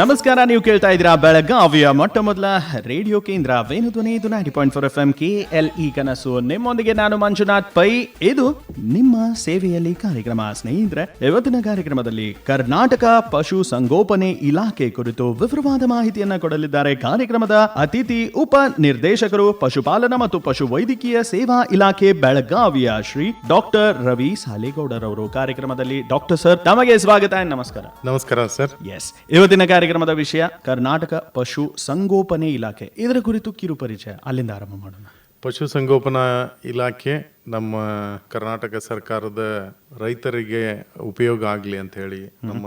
ನಮಸ್ಕಾರ ನೀವು ಕೇಳ್ತಾ ಇದ್ದೀರಾ ಬೆಳಗಾವಿಯ ಮೊಟ್ಟ ಮೊದಲ ರೇಡಿಯೋ ಕೇಂದ್ರ ವೇಣುಧ್ವನಿ ಇದು ninety point four F M K L E ಕನಸು. ನಿಮ್ಮೊಂದಿಗೆ ನಾನು ಮಂಜುನಾಥ್ ಪೈ. ಇದು ನಿಮ್ಮ ಸೇವೆಯಲ್ಲಿ ಕಾರ್ಯಕ್ರಮ. ಸ್ನೇಹಿತರೆ ಇವತ್ತಿನ ಕಾರ್ಯಕ್ರಮದಲ್ಲಿ ಕರ್ನಾಟಕ ಪಶು ಸಂಗೋಪನೆ ಇಲಾಖೆ ಕುರಿತು ವಿವರವಾದ ಮಾಹಿತಿಯನ್ನ ಕೊಡಲಿದ್ದಾರೆ. ಕಾರ್ಯಕ್ರಮದ ಅತಿಥಿ ಉಪ ನಿರ್ದೇಶಕರು ಪಶುಪಾಲನಾ ಮತ್ತು ಪಶು ವೈದ್ಯಕೀಯ ಸೇವಾ ಇಲಾಖೆ ಬೆಳಗಾವಿಯ ಶ್ರೀ ಡಾಕ್ಟರ್ ರವಿ ಸಾಲೇಗೌಡರವರು ಕಾರ್ಯಕ್ರಮದಲ್ಲಿ ಡಾಕ್ಟರ್ ಸರ್ ತಮಗೆ ಸ್ವಾಗತ. ನಮಸ್ಕಾರ. ನಮಸ್ಕಾರ ಸರ್. ಎಸ್ ಇವತ್ತಿನ ಕಾರ್ಯಕ್ರಮದ ವಿಷಯ ಕರ್ನಾಟಕ ಪಶು ಸಂಗೋಪನೆ ಇಲಾಖೆ. ಇದರ ಕುರಿತು ಕಿರು ಪರಿಚಯ. ಅಲ್ಲಿಂದ ಆರಂಭ ಮಾಡೋಣ. ಪಶು ಸಂಗೋಪನಾ ಇಲಾಖೆ ನಮ್ಮ ಕರ್ನಾಟಕ ಸರ್ಕಾರದ ರೈತರಿಗೆ ಉಪಯೋಗ ಆಗಲಿ ಅಂತ ಹೇಳಿ ನಮ್ಮ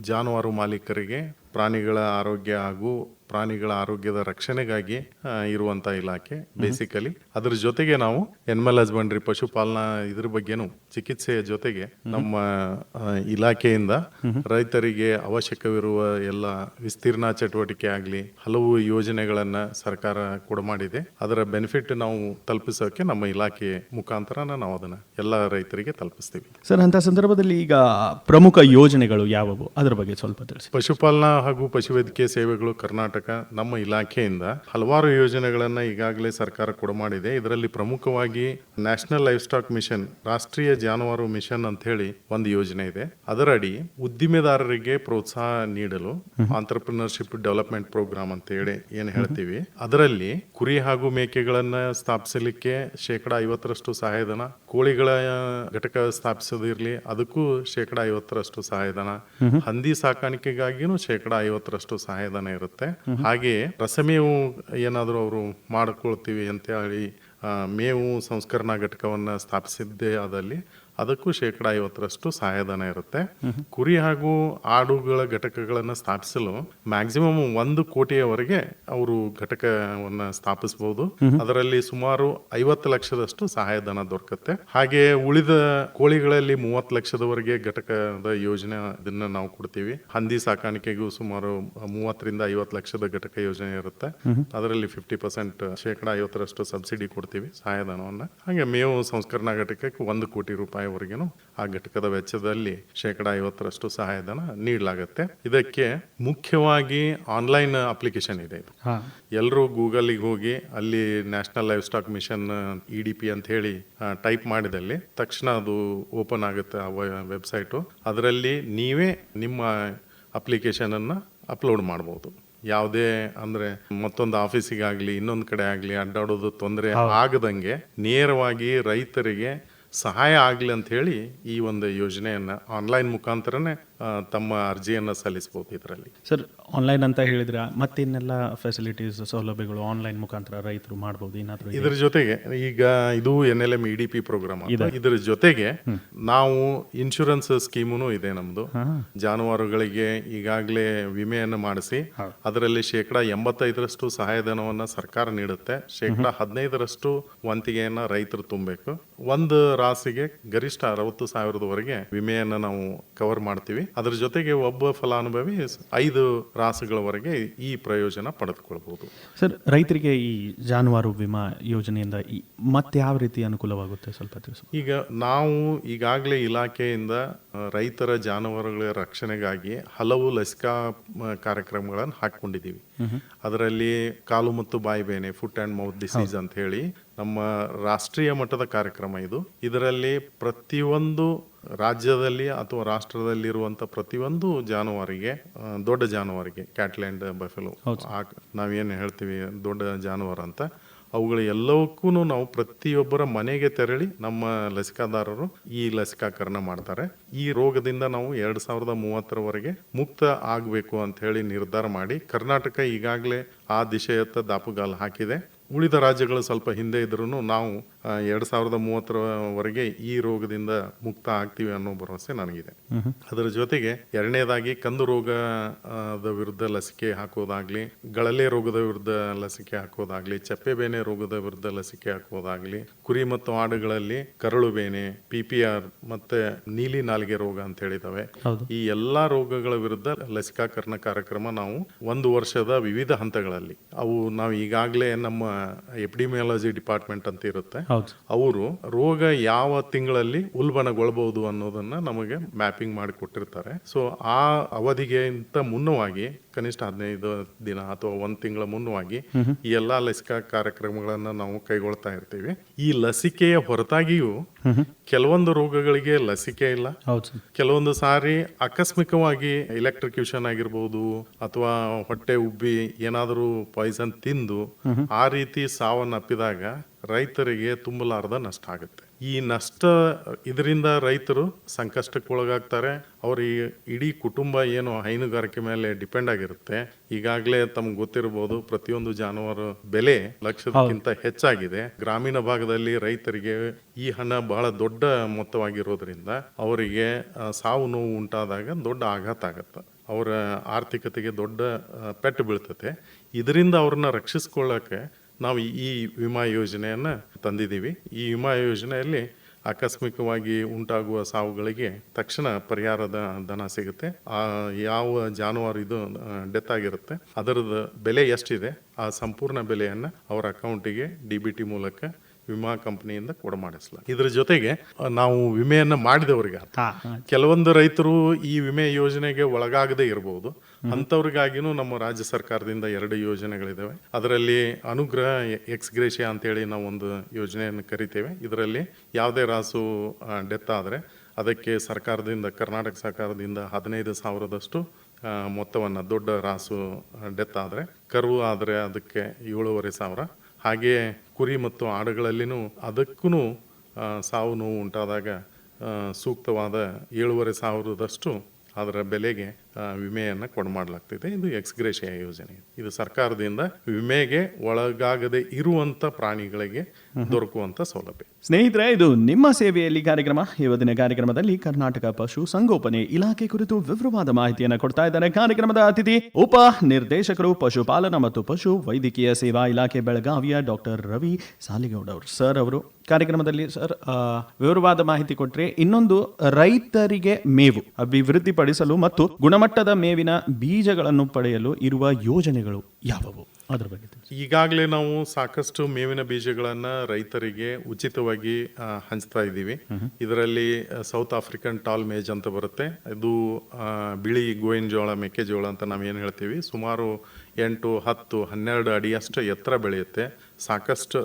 ಜಾನುವಾರು ಮಾಲೀಕರಿಗೆ ಪ್ರಾಣಿಗಳ ಆರೋಗ್ಯ ಹಾಗೂ ಪ್ರಾಣಿಗಳ ಆರೋಗ್ಯದ ರಕ್ಷಣೆಗಾಗಿ ಇರುವಂತ ಇಲಾಖೆ ಬೇಸಿಕಲಿ ಅದ್ರ ಜೊತೆಗೆ ನಾವು ಎನಿಮಲ್ ಹಸ್ಬೆಂಡ್ರಿ ಪಶುಪಾಲನಾ ಇದ್ರ ಬಗ್ಗೆನೂ ಚಿಕಿತ್ಸೆಯ ಜೊತೆಗೆ ನಮ್ಮ ಇಲಾಖೆಯಿಂದ ರೈತರಿಗೆ ಅವಶ್ಯಕವಿರುವ ಎಲ್ಲ ವಿಸ್ತೀರ್ಣ ಚಟುವಟಿಕೆ ಆಗಲಿ ಹಲವು ಯೋಜನೆಗಳನ್ನ ಸರ್ಕಾರ ಕೂಡ ಮಾಡಿದೆ. ಅದರ ಬೆನಿಫಿಟ್ ನಾವು ತಲುಪಿಸೋಕೆ ನಮ್ಮ ಇಲಾಖೆ ಮುಖಾಂತರ ನಾವು ಅದನ್ನ ಎಲ್ಲ ರೈತರಿಗೆ ತಲುಪಿಸ್ತೀವಿ. ಸರ್ ಅಂತ ಸಂದರ್ಭದಲ್ಲಿ ಈಗ ಪ್ರಮುಖ ಯೋಜನೆಗಳು ಯಾವುವು? ಅದರ ಬಗ್ಗೆ ಸ್ವಲ್ಪ ತಿಳಿಸಿ. ಪಶುಪಾಲನಾ ಹಾಗೂ ಪಶುವೈದ್ಯಕೀಯ ಸೇವೆಗಳು ಕರ್ನಾಟಕ ನಮ್ಮ ಇಲಾಖೆಯಿಂದ ಹಲವಾರು ಯೋಜನೆಗಳನ್ನ ಈಗಾಗಲೇ ಸರ್ಕಾರ ಕೊಡ ಮಾಡಿದೆ ಇದರಲ್ಲಿ ಪ್ರಮುಖವಾಗಿ ನ್ಯಾಷನಲ್ ಲೈಫ್ ಸ್ಟಾಕ್ ಮಿಷನ್ ರಾಷ್ಟ್ರೀಯ ಜಾನುವಾರು ಮಿಷನ್ ಅಂತ ಹೇಳಿ ಒಂದು ಯೋಜನೆ ಇದೆ. ಅದರಡಿ ಉದ್ದಿಮೆದಾರರಿಗೆ ಪ್ರೋತ್ಸಾಹ ನೀಡಲು ಆಂಟರ್ಪ್ರಿನರ್ಶಿಪ್ ಡೆವಲಪ್ಮೆಂಟ್ ಪ್ರೋಗ್ರಾಮ್ ಅಂತ ಹೇಳಿ ಏನ್ ಹೇಳ್ತೀವಿ. ಅದರಲ್ಲಿ ಕುರಿ ಹಾಗೂ ಮೇಕೆಗಳನ್ನ ಸ್ಥಾಪಿಸಲಿಕ್ಕೆ ಶೇಕಡ ಐವತ್ತರಷ್ಟು ಸಹಾಯಧನ ಕೋಳಿಗಳ ಘಟಕ ಸ್ಥಾಪಿಸೋದಿರಲಿ ಅದಕ್ಕೂ ಶೇಕಡ ಐವತ್ತರಷ್ಟು ಸಹಾಯಧನ ಹಂದಿ ಸಾಕಾಣಿಕೆಗಾಗಿನೂ ಶೇಕಡ ಐವತ್ತರಷ್ಟು ಸಹಾಯಧನ ಇರುತ್ತೆ. ಹಾಗೆ ರಸಮೇವು ಏನಾದರೂ ಅವರು ಮಾಡಿಕೊಳ್ತೀವಿ ಅಂತ ಹೇಳಿ ಮೇವು ಸಂಸ್ಕರಣಾ ಘಟಕವನ್ನು ಸ್ಥಾಪಿಸಿದ್ದೇ ಆದಲ್ಲಿ ಅದಕ್ಕೂ ಶೇಕಡ ಐವತ್ತರಷ್ಟು ಸಹಾಯಧನ ಇರುತ್ತೆ. ಕುರಿ ಹಾಗೂ ಆಡುಗಳ ಘಟಕಗಳನ್ನು ಸ್ಥಾಪಿಸಲು ಮ್ಯಾಕ್ಸಿಮಮ್ ಒಂದು ಕೋಟಿಯವರೆಗೆ ಅವರು ಘಟಕವನ್ನ ಸ್ಥಾಪಿಸಬಹುದು ಅದರಲ್ಲಿ ಸುಮಾರು ಐವತ್ತು ಲಕ್ಷದಷ್ಟು ಸಹಾಯಧನ ದೊರಕುತ್ತೆ. ಹಾಗೆ ಉಳಿದ ಕೋಳಿಗಳಲ್ಲಿ ಮೂವತ್ತು ಲಕ್ಷದವರೆಗೆ ಘಟಕದ ಯೋಜನೆ ಇದನ್ನ ನಾವು ಕೊಡ್ತೀವಿ. ಹಂದಿ ಸಾಕಾಣಿಕೆಗೂ ಸುಮಾರು ಮೂವತ್ತರಿಂದ ಐವತ್ತು ಲಕ್ಷದ ಘಟಕ ಯೋಜನೆ ಇರುತ್ತೆ. ಅದರಲ್ಲಿ ಫಿಫ್ಟಿ ಪರ್ಸೆಂಟ್ ಶೇಕಡ ಐವತ್ತರಷ್ಟು ಸಬ್ಸಿಡಿ ಕೊಡ್ತೀವಿ ಸಹಾಯಧನವನ್ನ. ಹಾಗೆ ಮೇವು ಸಂಸ್ಕರಣಾ ಘಟಕಕ್ಕೆ ಒಂದು ಕೋಟಿ ರೂಪಾಯಿವರೆಗೂ ಆ ಘಟಕದ ವೆಚ್ಚದಲ್ಲಿ ಶೇಕಡ ಐವತ್ತರಷ್ಟು ಸಹಾಯಧನ ನೀಡಲಾಗುತ್ತೆ. ಇದಕ್ಕೆ ಮುಖ್ಯವಾಗಿ ಆನ್ಲೈನ್ ಅಪ್ಲಿಕೇಶನ್ ಇದೆ ಇದು. ಎಲ್ಲರೂ ಗೂಗಲ್ಗೆ ಹೋಗಿ ಅಲ್ಲಿ national livestock mission E D P ಅಂತ ಹೇಳಿ ಟೈಪ್ ಮಾಡಿದಲ್ಲಿ ತಕ್ಷಣ ಅದು ಓಪನ್ ಆಗುತ್ತೆ ಆ ವೆಬ್ಸೈಟು. ಅದರಲ್ಲಿ ನೀವೇ ನಿಮ್ಮ ಅಪ್ಲಿಕೇಶನ್ ಅನ್ನ ಅಪ್ಲೋಡ್ ಮಾಡ್ಬೋದು. ಯಾವುದೇ ಅಂದ್ರೆ ಮತ್ತೊಂದು ಆಫೀಸಿಗಾಗ್ಲಿ ಇನ್ನೊಂದು ಕಡೆ ಆಗ್ಲಿ ಅಡ್ಡಾಡೋದು ತೊಂದರೆ ಆಗದಂಗೆ ನೇರವಾಗಿ ರೈತರಿಗೆ ಸಹಾಯ ಆಗಲಿ ಅಂಥೇಳಿ ಈ ಒಂದು ಯೋಜನೆಯನ್ನು ಆನ್ಲೈನ್ ಮುಖಾಂತರನೇ ತಮ್ಮ ಅರ್ಜಿಯನ್ನು ಸಲ್ಲಿಸಬಹುದು ಇದರಲ್ಲಿ. ಸರ್ ಆನ್ಲೈನ್ ಅಂತ ಹೇಳಿದ್ರೆ ಮತ್ತಿನ್ನೆಲ್ಲ ಫೆಸಿಲಿಟೀಸ್ ಸೌಲಭ್ಯಗಳು ಆನ್ಲೈನ್ ಮುಖಾಂತರ ರೈತರು ಮಾಡ್ಬೋದು ಏನಾದರೂ ಇದ್ರ ಜೊತೆಗೆ ಈಗ ಇದು N L M E D P program ಇದ್ರ ಜೊತೆಗೆ ನಾವು ಇನ್ಶೂರೆನ್ಸ್ ಸ್ಕೀಮುನು ಇದೆ ನಮ್ದು. ಜಾನುವಾರುಗಳಿಗೆ ಈಗಾಗಲೇ ವಿಮೆಯನ್ನು ಮಾಡಿಸಿ ಅದರಲ್ಲಿ ಶೇಕಡ ಎಂಬತ್ತೈದರಷ್ಟು ಸಹಾಯಧನವನ್ನ ಸರ್ಕಾರ ನೀಡುತ್ತೆ. ಶೇಕಡ ಹದಿನೈದರಷ್ಟು ವಂತಿಗೆಯನ್ನ ರೈತರು ತುಂಬಬೇಕು. ಒಂದು ರಾಸಿಗೆ ಗರಿಷ್ಠ ಅರವತ್ತು ಸಾವಿರದವರೆಗೆ ವಿಮೆಯನ್ನು ನಾವು ಕವರ್ ಮಾಡ್ತೀವಿ. ಅದ್ರ ಜೊತೆಗೆ ಒಬ್ಬ ಫಲಾನುಭವಿ ಐದು ರಾಸುಗಳವರೆಗೆ ಈ ಪ್ರಯೋಜನ ಪಡೆದುಕೊಳ್ಬಹುದು ಸರ್ ರೈತರಿಗೆ ಈ ಜಾನುವಾರು ವಿಮಾ ಯೋಜನೆಯಿಂದ ಮತ್ತೆ ಯಾವ ರೀತಿ ಅನುಕೂಲವಾಗುತ್ತೆ? ಸ್ವಲ್ಪ ತಿಳಿಸಿ. ಈಗ ನಾವು ಈಗಾಗಲೇ ಇಲಾಖೆಯಿಂದ ರೈತರ ಜಾನುವಾರುಗಳ ರಕ್ಷಣೆಗಾಗಿ ಹಲವು ಲಸಿಕಾ ಕಾರ್ಯಕ್ರಮಗಳನ್ನು ಹಾಕೊಂಡಿದ್ದೀವಿ ಅದರಲ್ಲಿ ಕಾಲು ಮತ್ತು ಬಾಯಿ ಬೇನೆ ಫುಟ್ ಆ್ಯಂಡ್ ಮೌತ್ ಡಿಸೀಸ್ ಅಂತ ಹೇಳಿ ನಮ್ಮ ರಾಷ್ಟ್ರೀಯ ಮಟ್ಟದ ಕಾರ್ಯಕ್ರಮ ಇದು. ಇದರಲ್ಲಿ ಪ್ರತಿಯೊಂದು ರಾಜ್ಯದಲ್ಲಿ ಅಥವಾ ರಾಷ್ಟ್ರದಲ್ಲಿರುವಂಥ ಪ್ರತಿಯೊಂದು ಜಾನುವಾರಿಗೆ ದೊಡ್ಡ ಜಾನುವಾರಿಗೆ ಕ್ಯಾಟ್ಲ್ಯಾಂಡ್ ಬಫೆಲೋ ನಾವೇನು ಹೇಳ್ತೀವಿ ದೊಡ್ಡ ಜಾನುವಾರು ಅಂತ ಅವುಗಳ ಎಲ್ಲವಕ್ಕೂ ನಾವು ಪ್ರತಿಯೊಬ್ಬರ ಮನೆಗೆ ತೆರಳಿ ನಮ್ಮ ಲಸಿಕಾದಾರರು ಈ ಲಸಿಕಾಕರಣ ಮಾಡ್ತಾರೆ. ಈ ರೋಗದಿಂದ ನಾವು ಎರಡು ಸಾವಿರದ ಮೂವತ್ತರವರೆಗೆ ಮುಕ್ತ ಆಗಬೇಕು ಅಂತ ಹೇಳಿ ನಿರ್ಧಾರ ಮಾಡಿ ಕರ್ನಾಟಕ ಈಗಾಗಲೇ ಆ ದಿಶೆಯತ್ತ ದಾಪುಗಾಲು ಹಾಕಿದೆ. ಉಳಿದ ರಾಜ್ಯಗಳು ಸ್ವಲ್ಪ ಹಿಂದೆ ಇದ್ರೂ ನಾವು ಎರಡ್ ಸಾವಿರದ ಮೂವತ್ತರವರೆಗೆ ಈ ರೋಗದಿಂದ ಮುಕ್ತ ಆಗ್ತೀವಿ ಅನ್ನೋ ಭರವಸೆ ನನಗಿದೆ. ಅದರ ಜೊತೆಗೆ ಎರಡನೇದಾಗಿ ಕಂದು ರೋಗದ ವಿರುದ್ಧ ಲಸಿಕೆ ಹಾಕೋದಾಗ್ಲಿ ಗಳಲೆ ರೋಗದ ವಿರುದ್ಧ ಲಸಿಕೆ ಹಾಕೋದಾಗ್ಲಿ ಚಪ್ಪೆ ಬೇನೆ ರೋಗದ ವಿರುದ್ಧ ಲಸಿಕೆ ಹಾಕೋದಾಗ್ಲಿ ಕುರಿ ಮತ್ತು ಆಡುಗಳಲ್ಲಿ ಕರಳು ಬೇನೆ ಪಿ ಪಿ ಆರ್ ಮತ್ತೆ ನೀಲಿ ನಾಲಿಗೆ ರೋಗ ಅಂತ ಹೇಳಿದಾವೆ. ಈ ಎಲ್ಲಾ ರೋಗಗಳ ವಿರುದ್ಧ ಲಸಿಕಾಕರಣ ಕಾರ್ಯಕ್ರಮ ನಾವು ಒಂದು ವರ್ಷದ ವಿವಿಧ ಹಂತಗಳಲ್ಲಿ ಅವು ನಾವು ಈಗಾಗಲೇ ನಮ್ಮ ಎಪಿಡಿಮಿಯಾಲಜಿ ಡಿಪಾರ್ಟ್ಮೆಂಟ್ ಅಂತ ಇರುತ್ತೆ. ಅವರು ರೋಗ ಯಾವ ತಿಂಗಳಲ್ಲಿ ಉಲ್ಬಣಗೊಳ್ಬಹುದು ಅನ್ನೋದನ್ನ ನಮಗೆ ಮ್ಯಾಪಿಂಗ್ ಮಾಡಿ ಕೊಟ್ಟಿರ್ತಾರೆ ಸೊ ಆ ಅವಧಿಗಿಂತ ಮುನ್ನವಾಗಿ ಕನಿಷ್ಠ ಹದಿನೈದು ದಿನ ಅಥವಾ ಒಂದ್ ತಿಂಗಳ ಮುನ್ನವಾಗಿ ಈ ಎಲ್ಲಾ ಲಸಿಕಾ ಕಾರ್ಯಕ್ರಮಗಳನ್ನ ನಾವು ಕೈಗೊಳ್ತಾ ಇರ್ತೀವಿ. ಈ ಲಸಿಕೆಯ ಹೊರತಾಗಿಯೂ ಕೆಲವೊಂದು ರೋಗಗಳಿಗೆ ಲಸಿಕೆ ಇಲ್ಲ. ಕೆಲವೊಂದು ಸಾರಿ ಆಕಸ್ಮಿಕವಾಗಿ ಎಲೆಕ್ಟ್ರಿಕ್ಯೂಷನ್ ಆಗಿರ್ಬೋದು ಅಥವಾ ಹೊಟ್ಟೆ ಉಬ್ಬಿ ಏನಾದರೂ ಪಾಯ್ಸನ್ ತಿಂದು ಆ ರೀತಿ ಸಾವನ್ನಪ್ಪಿದಾಗ ರೈತರಿಗೆ ತುಂಬಲಾರದ ನಷ್ಟ ಆಗುತ್ತೆ. ಈ ನಷ್ಟ ಇದರಿಂದ ರೈತರು ಸಂಕಷ್ಟಕ್ಕೆ ಒಳಗಾಗ್ತಾರೆ ಅವ್ರ ಈ ಇಡೀ ಕುಟುಂಬ ಏನು ಹೈನುಗಾರಿಕೆ ಮೇಲೆ ಡಿಪೆಂಡ್ ಆಗಿರುತ್ತೆ. ಈಗಾಗಲೇ ತಮ್ಗೆ ಗೊತ್ತಿರಬಹುದು ಪ್ರತಿಯೊಂದು ಜಾನುವಾರು ಬೆಲೆ ಲಕ್ಷದಕ್ಕಿಂತ ಹೆಚ್ಚಾಗಿದೆ. ಗ್ರಾಮೀಣ ಭಾಗದಲ್ಲಿ ರೈತರಿಗೆ ಈ ಹಣ ಬಹಳ ದೊಡ್ಡ ಮೊತ್ತವಾಗಿರೋದ್ರಿಂದ ಅವರಿಗೆ ಸಾವು ನೋವು ಉಂಟಾದಾಗ ದೊಡ್ಡ ಆಘಾತ ಆಗತ್ತೆ. ಅವರ ಆರ್ಥಿಕತೆಗೆ ದೊಡ್ಡ ಪೆಟ್ಟು ಬೀಳ್ತತೆ. ಇದರಿಂದ ಅವ್ರನ್ನ ರಕ್ಷಿಸ್ಕೊಳ್ಳಕ್ಕೆ ನಾವು ಈ ವಿಮಾ ಯೋಜನೆಯನ್ನು ತಂದಿದ್ದೀವಿ. ಈ ವಿಮಾ ಯೋಜನೆಯಲ್ಲಿ ಆಕಸ್ಮಿಕವಾಗಿ ಉಂಟಾಗುವ ಸಾವುಗಳಿಗೆ ತಕ್ಷಣ ಪರಿಹಾರದ ಧನ ಸಿಗುತ್ತೆ. ಆ ಯಾವ ಜಾನುವಾರು ಇದು ಡೆತ್ ಆಗಿರುತ್ತೆ, ಅದರದ ಬೆಲೆ ಎಷ್ಟಿದೆ, ಆ ಸಂಪೂರ್ಣ ಬೆಲೆಯನ್ನು ಅವರ ಅಕೌಂಟಿಗೆ ಡಿ ಬಿ ಟಿ ಮೂಲಕ ವಿಮಾ ಕಂಪನಿಯಿಂದ ಕೂಡ ಮಾಡಿಸಲ ಇದ್ರ ಜೊತೆಗೆ ನಾವು ವಿಮೆಯನ್ನ ಮಾಡಿದವರಿಗೆ ಕೆಲವೊಂದು ರೈತರು ಈ ವಿಮೆ ಯೋಜನೆಗೆ ಒಳಗಾಗದೇ ಇರಬಹುದು ಅಂಥವ್ರಿಗಾಗಿನೂ ನಮ್ಮ ರಾಜ್ಯ ಸರ್ಕಾರದಿಂದ ಎರಡು ಯೋಜನೆಗಳಿದಾವೆ. ಅದರಲ್ಲಿ ಅನುಗ್ರಹ ಎಕ್ಸ್ ಗ್ರೇಷಿಯಾ ಅಂತೇಳಿ ನಾವು ಒಂದು ಯೋಜನೆಯನ್ನು ಕರಿತೇವೆ. ಇದರಲ್ಲಿ ಯಾವುದೇ ರಾಸು ಡೆತ್ ಆದರೆ ಅದಕ್ಕೆ ಸರ್ಕಾರದಿಂದ ಕರ್ನಾಟಕ ಸರ್ಕಾರದಿಂದ ಹದಿನೈದು ಸಾವಿರದಷ್ಟು ಮೊತ್ತವನ್ನು ದೊಡ್ಡ ರಾಸು ಡೆತ್ ಆದರೆ ಕರು ಆದರೆ ಅದಕ್ಕೆ ಏಳೂವರೆ ಸಾವಿರ. ಹಾಗೆಯೇ ಕುರಿ ಮತ್ತು ಆಡುಗಳಲ್ಲಿನೂ ಅದಕ್ಕೂ ಸಾವು ನೋವು ಉಂಟಾದಾಗ ಸೂಕ್ತವಾದ ಏಳುವರೆ ಸಾವಿರದಷ್ಟು ಅದರ ಬೆಲೆಗೆ ವಿಮೆಯನ್ನು ಕೊಡಮಾಡಲಾಗ್ತಿದೆ ಇದು ಎಕ್ಸ್ಗ್ರೇಷಿಯ ಯೋಜನೆ. ಇದು ಸರ್ಕಾರದಿಂದ ವಿಮೆಗೆ ಒಳಗಾಗದೆ ಇರುವಂತ ಪ್ರಾಣಿಗಳಿಗೆ ದೊರಕುವಂತ ಸೌಲಭ್ಯ. ಸ್ನೇಹಿತರೆ ಇದು ನಿಮ್ಮ ಸೇವೆಯಲ್ಲಿ ಕಾರ್ಯಕ್ರಮ. ಇವತ್ತಿನ ಕಾರ್ಯಕ್ರಮದಲ್ಲಿ ಕರ್ನಾಟಕ ಪಶು ಸಂಗೋಪನೆ ಇಲಾಖೆ ಕುರಿತು ವಿವರವಾದ ಮಾಹಿತಿಯನ್ನು ಕೊಡ್ತಾ ಇದ್ದಾರೆ ಕಾರ್ಯಕ್ರಮದ ಅತಿಥಿ. ಉಪ ನಿರ್ದೇಶಕರು ಪಶುಪಾಲನಾ ಮತ್ತು ಪಶು ವೈದ್ಯಕೀಯ ಸೇವಾ ಇಲಾಖೆ ಬೆಳಗಾವಿಯ ಡಾಕ್ಟರ್ ರವಿ ಸಾಲಿಗೌಡ ಅವರು. ಸರ್ ಅವರು ಕಾರ್ಯಕ್ರಮದಲ್ಲಿ ಸರ್ ವಿವರವಾದ ಮಾಹಿತಿ ಕೊಟ್ರೆ ಇನ್ನೊಂದು ರೈತರಿಗೆ ಮೇವು ಅಭಿವೃದ್ಧಿಪಡಿಸಲು ಮತ್ತು ಗುಣಮಟ್ಟದ ಮೇವಿನ ಬೀಜಗಳನ್ನು ಪಡೆಯಲು ಇರುವ ಯೋಜನೆಗಳು ಯಾವುವು? ಅದರ ಬಗ್ಗೆ. ಈಗಾಗಲೇ ನಾವು ಸಾಕಷ್ಟು ಮೇವಿನ ಬೀಜಗಳನ್ನು ರೈತರಿಗೆ ಉಚಿತವಾಗಿ ಹಂಚ್ತಾ ಇದ್ದೀವಿ. ಇದರಲ್ಲಿ ಸೌತ್ ಆಫ್ರಿಕನ್ ಟಾಲ್ ಮೇಜ್ ಅಂತ ಬರುತ್ತೆ. ಇದು ಬಿಳಿ ಗೋವಿನ ಜೋಳ ಮೆಕ್ಕೆಜೋಳ ಅಂತ ನಾವು ಏನು ಹೇಳ್ತೀವಿ? ಸುಮಾರು ಎಂಟು ಹತ್ತು ಹನ್ನೆರಡು ಅಡಿಯಷ್ಟು ಎತ್ತರ ಬೆಳೆಯುತ್ತೆ. ಸಾಕಷ್ಟು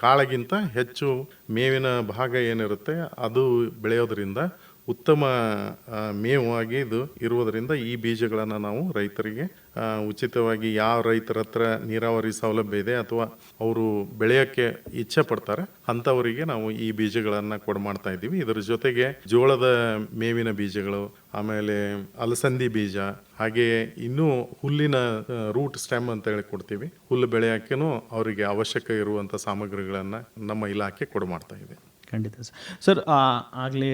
ಕಾಳಗಿಂತ ಹೆಚ್ಚು ಮೇವಿನ ಭಾಗ ಏನಿರುತ್ತೆ ಅದು ಬೆಳೆಯೋದ್ರಿಂದ ಉತ್ತಮ ಮೇವು ಮೇವಾಗಿ ಇದು ಇರುವುದರಿಂದ ಈ ಬೀಜಗಳನ್ನು ನಾವು ರೈತರಿಗೆ ಉಚಿತವಾಗಿ ಯಾವ ರೈತರ ಹತ್ರ ನೀರಾವರಿ ಸೌಲಭ್ಯ ಇದೆ ಅಥವಾ ಅವರು ಬೆಳೆಯೋಕ್ಕೆ ಇಚ್ಛೆ ಪಡ್ತಾರೆ, ಅಂಥವರಿಗೆ ನಾವು ಈ ಬೀಜಗಳನ್ನು ಕೊಡಮಾಡ್ತಾ ಇದ್ದೀವಿ. ಇದರ ಜೊತೆಗೆ ಜೋಳದ ಮೇವಿನ ಬೀಜಗಳು, ಆಮೇಲೆ ಅಲಸಂದಿ ಬೀಜ ಹಾಗೆಯೇ ಇನ್ನೂ ಹುಲ್ಲಿನ ರೂಟ್ ಸ್ಟೆಮ್ ಅಂತ ಹೇಳಿ ಕೊಡ್ತೀವಿ. ಹುಲ್ಲು ಬೆಳೆಯೋಕ್ಕೂ ಅವರಿಗೆ ಅವಶ್ಯಕ ಇರುವಂಥ ಸಾಮಗ್ರಿಗಳನ್ನು ನಮ್ಮ ಇಲಾಖೆ ಕೊಡಮಾಡ್ತಾ ಇದೆ. ಖಂಡಿತ ಸರ್. ಸರ್ ಆಗಲೇ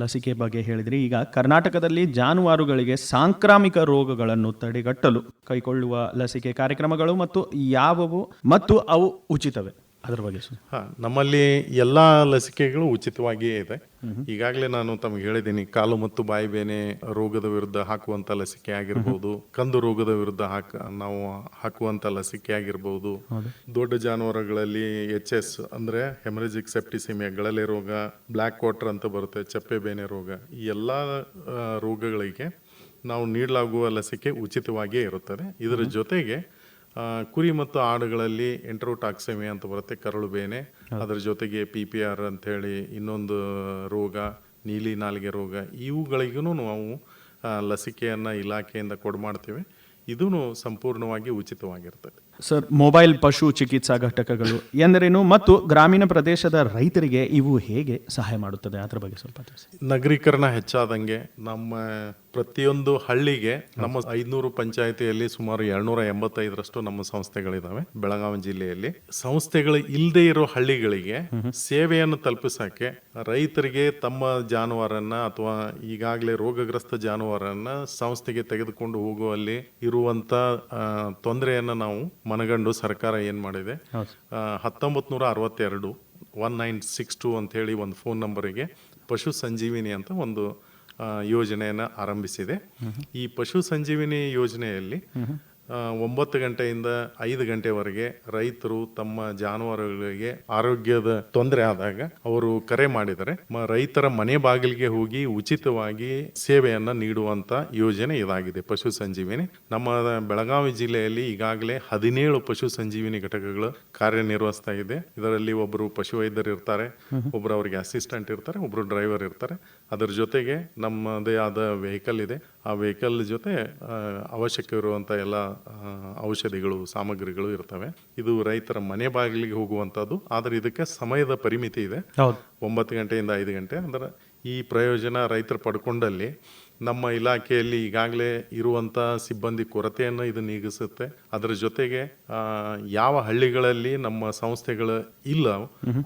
ಲಸಿಕೆ ಬಗ್ಗೆ ಹೇಳಿದ್ರಿ. ಈಗ ಕರ್ನಾಟಕದಲ್ಲಿ ಜಾನುವಾರುಗಳಿಗೆ ಸಾಂಕ್ರಾಮಿಕ ರೋಗಗಳನ್ನು ತಡೆಗಟ್ಟಲು ಕೈಗೊಳ್ಳುವ ಲಸಿಕೆ ಕಾರ್ಯಕ್ರಮಗಳು ಮತ್ತು ಯಾವುವು ಮತ್ತು ಅವು ಉಚಿತವೇ? ಅದರ ಬಗ್ಗೆ ಹಾಂ ನಮ್ಮಲ್ಲಿ ಎಲ್ಲ ಲಸಿಕೆಗಳು ಉಚಿತವಾಗಿಯೇ ಇದೆ. ಈಗಾಗಲೇ ನಾನು ತಮಗೆ ಹೇಳಿದ್ದೀನಿ ಕಾಲು ಮತ್ತು ಬಾಯಿ ಬೇನೆ ರೋಗದ ವಿರುದ್ಧ ಹಾಕುವಂತ ಲಸಿಕೆ ಆಗಿರ್ಬೋದು ಕಂದು ರೋಗದ ವಿರುದ್ಧ ಹಾಕ ನಾವು ಹಾಕುವಂತ ಲಸಿಕೆ ಆಗಿರ್ಬೋದು ದೊಡ್ಡ ಜಾನುವಾರುಗಳಲ್ಲಿ ಎಚ್ ಎಸ್ ಅಂದ್ರೆ ಹೆಮರೇಜಿಕ್ ಸೆಪ್ಟಿಸಿಮಿಯಾ ಗಳಲೆ ರೋಗ ಬ್ಲ್ಯಾಕ್ ವಾಟರ್ ಅಂತ ಬರುತ್ತೆ ಚಪ್ಪೆ ಬೇನೆ ರೋಗ ಈ ಎಲ್ಲ ರೋಗಗಳಿಗೆ ನಾವು ನೀಡಲಾಗುವ ಲಸಿಕೆ ಉಚಿತವಾಗಿಯೇ ಇರುತ್ತದೆ. ಇದರ ಜೊತೆಗೆ ಕುರಿ ಮತ್ತು ಆಡುಗಳಲ್ಲಿ ಎಂಟ್ರೋಟಾಕ್ಸೆಮಿ ಅಂತ ಬರುತ್ತೆ ಕರಳು ಬೇನೆ. ಅದರ ಜೊತೆಗೆ ಪಿ ಪಿ ಆರ್ ಅಂಥೇಳಿ ಇನ್ನೊಂದು ರೋಗ ನೀಲಿ ನಾಲಿಗೆ ರೋಗ ಇವುಗಳಿಗೂ ನಾವು ಲಸಿಕೆಯನ್ನು ಇಲಾಖೆಯಿಂದ ಕೊಡ್ಮಾಡ್ತೀವಿ. ಇದೂ ಸಂಪೂರ್ಣವಾಗಿ ಉಚಿತವಾಗಿರ್ತದೆ. ಸರ್ ಮೊಬೈಲ್ ಪಶು ಚಿಕಿತ್ಸಾ ಘಟಕಗಳು ಎಂದರೇನು ಮತ್ತು ಗ್ರಾಮೀಣ ಪ್ರದೇಶದ ರೈತರಿಗೆ ಇವು ಹೇಗೆ ಸಹಾಯ ಮಾಡುತ್ತದೆ? ಅದರ ಬಗ್ಗೆ ಸ್ವಲ್ಪ ತಿಳಿಸಿ. ನಗರೀಕರಣ ಹೆಚ್ಚಾದಂಗೆ ನಮ್ಮ ಪ್ರತಿಯೊಂದು ಹಳ್ಳಿಗೆ ನಮ್ಮ ಐದ್ನೂರು ಪಂಚಾಯತಿಯಲ್ಲಿ ಸುಮಾರು ಎರಡ್ನೂರ ಎಂಬತ್ತೈದರಷ್ಟು ನಮ್ಮ ಸಂಸ್ಥೆಗಳಿದಾವೆ ಬೆಳಗಾವಿ ಜಿಲ್ಲೆಯಲ್ಲಿ. ಸಂಸ್ಥೆಗಳು ಇಲ್ಲದೆ ಇರೋ ಹಳ್ಳಿಗಳಿಗೆ ಸೇವೆಯನ್ನು ತಲುಪಿಸಕ್ಕೆ ರೈತರಿಗೆ ತಮ್ಮ ಜಾನುವಾರನ್ನ ಅಥವಾ ಈಗಾಗಲೇ ರೋಗಗ್ರಸ್ತ ಜಾನುವಾರನ್ನ ಸಂಸ್ಥೆಗೆ ತೆಗೆದುಕೊಂಡು ಹೋಗುವಲ್ಲಿ ಇರುವಂತ ತೊಂದರೆಯನ್ನ ನಾವು ಮನಗಂಡು ಸರ್ಕಾರ ಏನು ಮಾಡಿದೆ? ಹತ್ತೊಂಬತ್ತು ನೂರ ಅರವತ್ತೆರಡು ಒನ್ ನೈನ್ ಸಿಕ್ಸ್ ಟು ಅಂತ ಹೇಳಿ ಒಂದು ಫೋನ್ ನಂಬರಿಗೆ ಪಶು ಸಂಜೀವಿನಿ ಅಂತ ಒಂದು ಯೋಜನೆಯನ್ನು ಆರಂಭಿಸಿದೆ. ಈ ಪಶು ಸಂಜೀವಿನಿ ಯೋಜನೆಯಲ್ಲಿ ಒಂಬತ್ತು ಗಂಟೆಯಿಂದ ಐದು ಗಂಟೆವರೆಗೆ ರೈತರು ತಮ್ಮ ಜಾನುವಾರುಗಳಿಗೆ ಆರೋಗ್ಯದ ತೊಂದರೆ ಆದಾಗ ಅವರು ಕರೆ ಮಾಡಿದರೆ ರೈತರ ಮನೆ ಬಾಗಿಲಿಗೆ ಹೋಗಿ ಉಚಿತವಾಗಿ ಸೇವೆಯನ್ನು ನೀಡುವಂತ ಯೋಜನೆ ಇದಾಗಿದೆ. ಪಶು ಸಂಜೀವಿನಿ. ನಮ್ಮ ಬೆಳಗಾವಿ ಜಿಲ್ಲೆಯಲ್ಲಿ ಈಗಾಗಲೇ ಹದಿನೇಳು ಪಶು ಸಂಜೀವಿನಿ ಘಟಕಗಳು ಕಾರ್ಯನಿರ್ವಹಿಸ್ತಾ ಇದೆ. ಇದರಲ್ಲಿ ಒಬ್ಬರು ಪಶು ವೈದ್ಯರು ಇರ್ತಾರೆ ಒಬ್ಬರು ಅವರಿಗೆ ಅಸಿಸ್ಟೆಂಟ್ ಇರ್ತಾರೆ ಒಬ್ಬರು ಡ್ರೈವರ್ ಇರ್ತಾರೆ. ಅದರ ಜೊತೆಗೆ ನಮ್ಮದೇ ಆದ ವೆಹಿಕಲ್ ಇದೆ. ಆ ವೆಹಿಕಲ್ ಜೊತೆ ಅವಶ್ಯಕ ಅವಶ್ಯಕವಿರುವಂಥ ಎಲ್ಲ ಔಷಧಿಗಳು ಸಾಮಗ್ರಿಗಳು ಇರ್ತವೆ. ಇದು ರೈತರ ಮನೆ ಬಾಗಿಲಿಗೆ ಹೋಗುವಂಥದ್ದು ಆದರೆ ಇದಕ್ಕೆ ಸಮಯದ ಪರಿಮಿತಿ ಇದೆ. ಒಂಬತ್ತು ಗಂಟೆಯಿಂದ ಐದು ಗಂಟೆ. ಅಂದರೆ ಈ ಪ್ರಯೋಜನ ರೈತರು ಪಡ್ಕೊಂಡಲ್ಲಿ ನಮ್ಮ ಇಲಾಖೆಯಲ್ಲಿ ಈಗಾಗಲೇ ಇರುವಂಥ ಸಿಬ್ಬಂದಿ ಕೊರತೆಯನ್ನು ಇದು ನೀಗಿಸುತ್ತೆ. ಅದರ ಜೊತೆಗೆ ಯಾವ ಹಳ್ಳಿಗಳಲ್ಲಿ ನಮ್ಮ ಸಂಸ್ಥೆಗಳು ಇಲ್ಲ.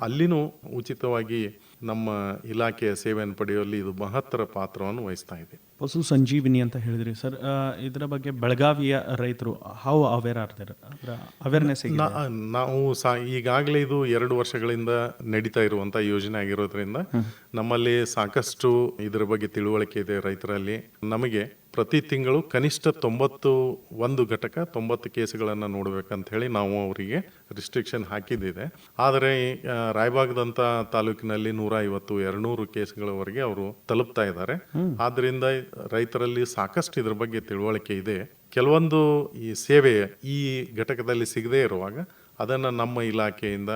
ಅಲ್ಲಿನೂ ಉಚಿತವಾಗಿ ನಮ್ಮ ಇಲಾಖೆಯ ಸೇವೆಯನ್ನು ಪಡೆಯುವಲ್ಲಿ ಇದು ಮಹತ್ತರ ಪಾತ್ರವನ್ನು ವಹಿಸ್ತಾ ಇದೆ. ಪಶು ಸಂಜೀವಿನಿ ಅಂತ ಹೇಳಿದ್ರಿ. ಸರ್ ಇದರ ಬಗ್ಗೆ ಬೆಳಗಾವಿಯ ರೈತರು ಹೌ ಅವೇರ್ ಆಗ್ತಾರೆ ಅವೇರ್ನೆಸ್ ನಾವು ಸಾ ಈಗಾಗಲೇ ಇದು ಎರಡು ವರ್ಷಗಳಿಂದ ನಡೀತಾ ಇರುವಂತ ಯೋಜನೆ ಆಗಿರೋದ್ರಿಂದ ನಮ್ಮಲ್ಲಿ ಸಾಕಷ್ಟು ಇದರ ಬಗ್ಗೆ ತಿಳುವಳಿಕೆ ಇದೆ ರೈತರಲ್ಲಿ. ನಮಗೆ ಪ್ರತಿ ತಿಂಗಳು ಕನಿಷ್ಠ ತೊಂಬತ್ತು ಒಂದು ಘಟಕ ತೊಂಬತ್ತು ಕೇಸುಗಳನ್ನು ನೋಡಬೇಕಂತ ಹೇಳಿ ನಾವು ಅವರಿಗೆ ರಿಸ್ಟ್ರಿಕ್ಷನ್ ಹಾಕಿದ್ದಿದೆ. ಆದರೆ ರಾಯಬಾಗದಂಥ ತಾಲೂಕಿನಲ್ಲಿ ನೂರ ಐವತ್ತು ಎರಡ್ನೂರು ಕೇಸ್ಗಳವರೆಗೆ ಅವರು ತಲುಪ್ತಾ ಇದ್ದಾರೆ. ಆದ್ರಿಂದ ರೈತರಲ್ಲಿ ಸಾಕಷ್ಟು ಇದ್ರ ಬಗ್ಗೆ ತಿಳುವಳಿಕೆ ಇದೆ. ಕೆಲವೊಂದು ಈ ಸೇವೆ ಈ ಘಟಕದಲ್ಲಿ ಸಿಗದೇ ಇರುವಾಗ ಅದನ್ನು ನಮ್ಮ ಇಲಾಖೆಯಿಂದ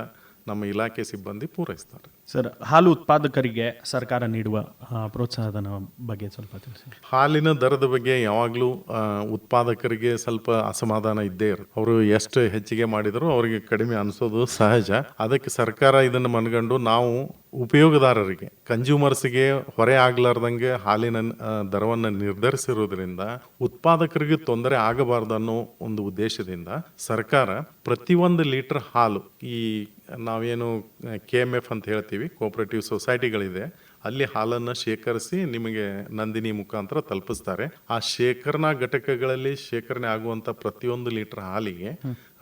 ನಮ್ಮ ಇಲಾಖೆ ಸಿಬ್ಬಂದಿ ಪೂರೈಸ್ತಾರೆ. ಸರ್, ಹಾಲು ಉತ್ಪಾದಕರಿಗೆ ಸರ್ಕಾರ ನೀಡುವ ಪ್ರೋತ್ಸಾಹದ ಬಗ್ಗೆ ಸ್ವಲ್ಪ ತಿಳಿಸಿ. ಹಾಲಿನ ದರದ ಬಗ್ಗೆ ಯಾವಾಗಲೂ ಉತ್ಪಾದಕರಿಗೆ ಸ್ವಲ್ಪ ಅಸಮಾಧಾನ ಇದ್ದೇ ಇರುತ್ತೆ ಅವರು ಎಷ್ಟು ಹೆಚ್ಚಿಗೆ ಮಾಡಿದರೂ ಅವರಿಗೆ ಕಡಿಮೆ ಅನಿಸೋದು ಸಹಜ. ಅದಕ್ಕೆ ಸರ್ಕಾರ ಇದನ್ನು ಮನಗಂಡು ನಾವು ಉಪಯೋಗದಾರರಿಗೆ, ಕನ್ಸ್ಯೂಮರ್ಸ್ಗೆ ಹೊರೆ ಆಗ್ಲಾರ್ದಂಗೆ ಹಾಲಿನ ದರವನ್ನು ನಿರ್ಧರಿಸಿರುವುದರಿಂದ ಉತ್ಪಾದಕರಿಗೆ ತೊಂದರೆ ಆಗಬಾರ್ದು ಅನ್ನೋ ಒಂದು ಉದ್ದೇಶದಿಂದ ಸರ್ಕಾರ ಪ್ರತಿಯೊಂದು ಲೀಟರ್ ಹಾಲು ಈ ನಾವೇನು, ಕೆ ಎಂ ಎಫ್ ಅಂತ ಹೇಳ್ತೀವಿ ಕೋಆಪರೇಟಿವ್ ಸೊಸೈಟಿಗಳಿದೆ ಅಲ್ಲಿ ಹಾಲನ್ನು ಶೇಖರಿಸಿ ನಿಮಗೆ ನಂದಿನಿ ಮುಖಾಂತರ ತಲುಪಿಸ್ತಾರೆ. ಆ ಶೇಖರಣಾ ಘಟಕಗಳಲ್ಲಿ ಶೇಖರಣೆ ಆಗುವಂಥ ಪ್ರತಿಯೊಂದು ಲೀಟರ್ ಹಾಲಿಗೆ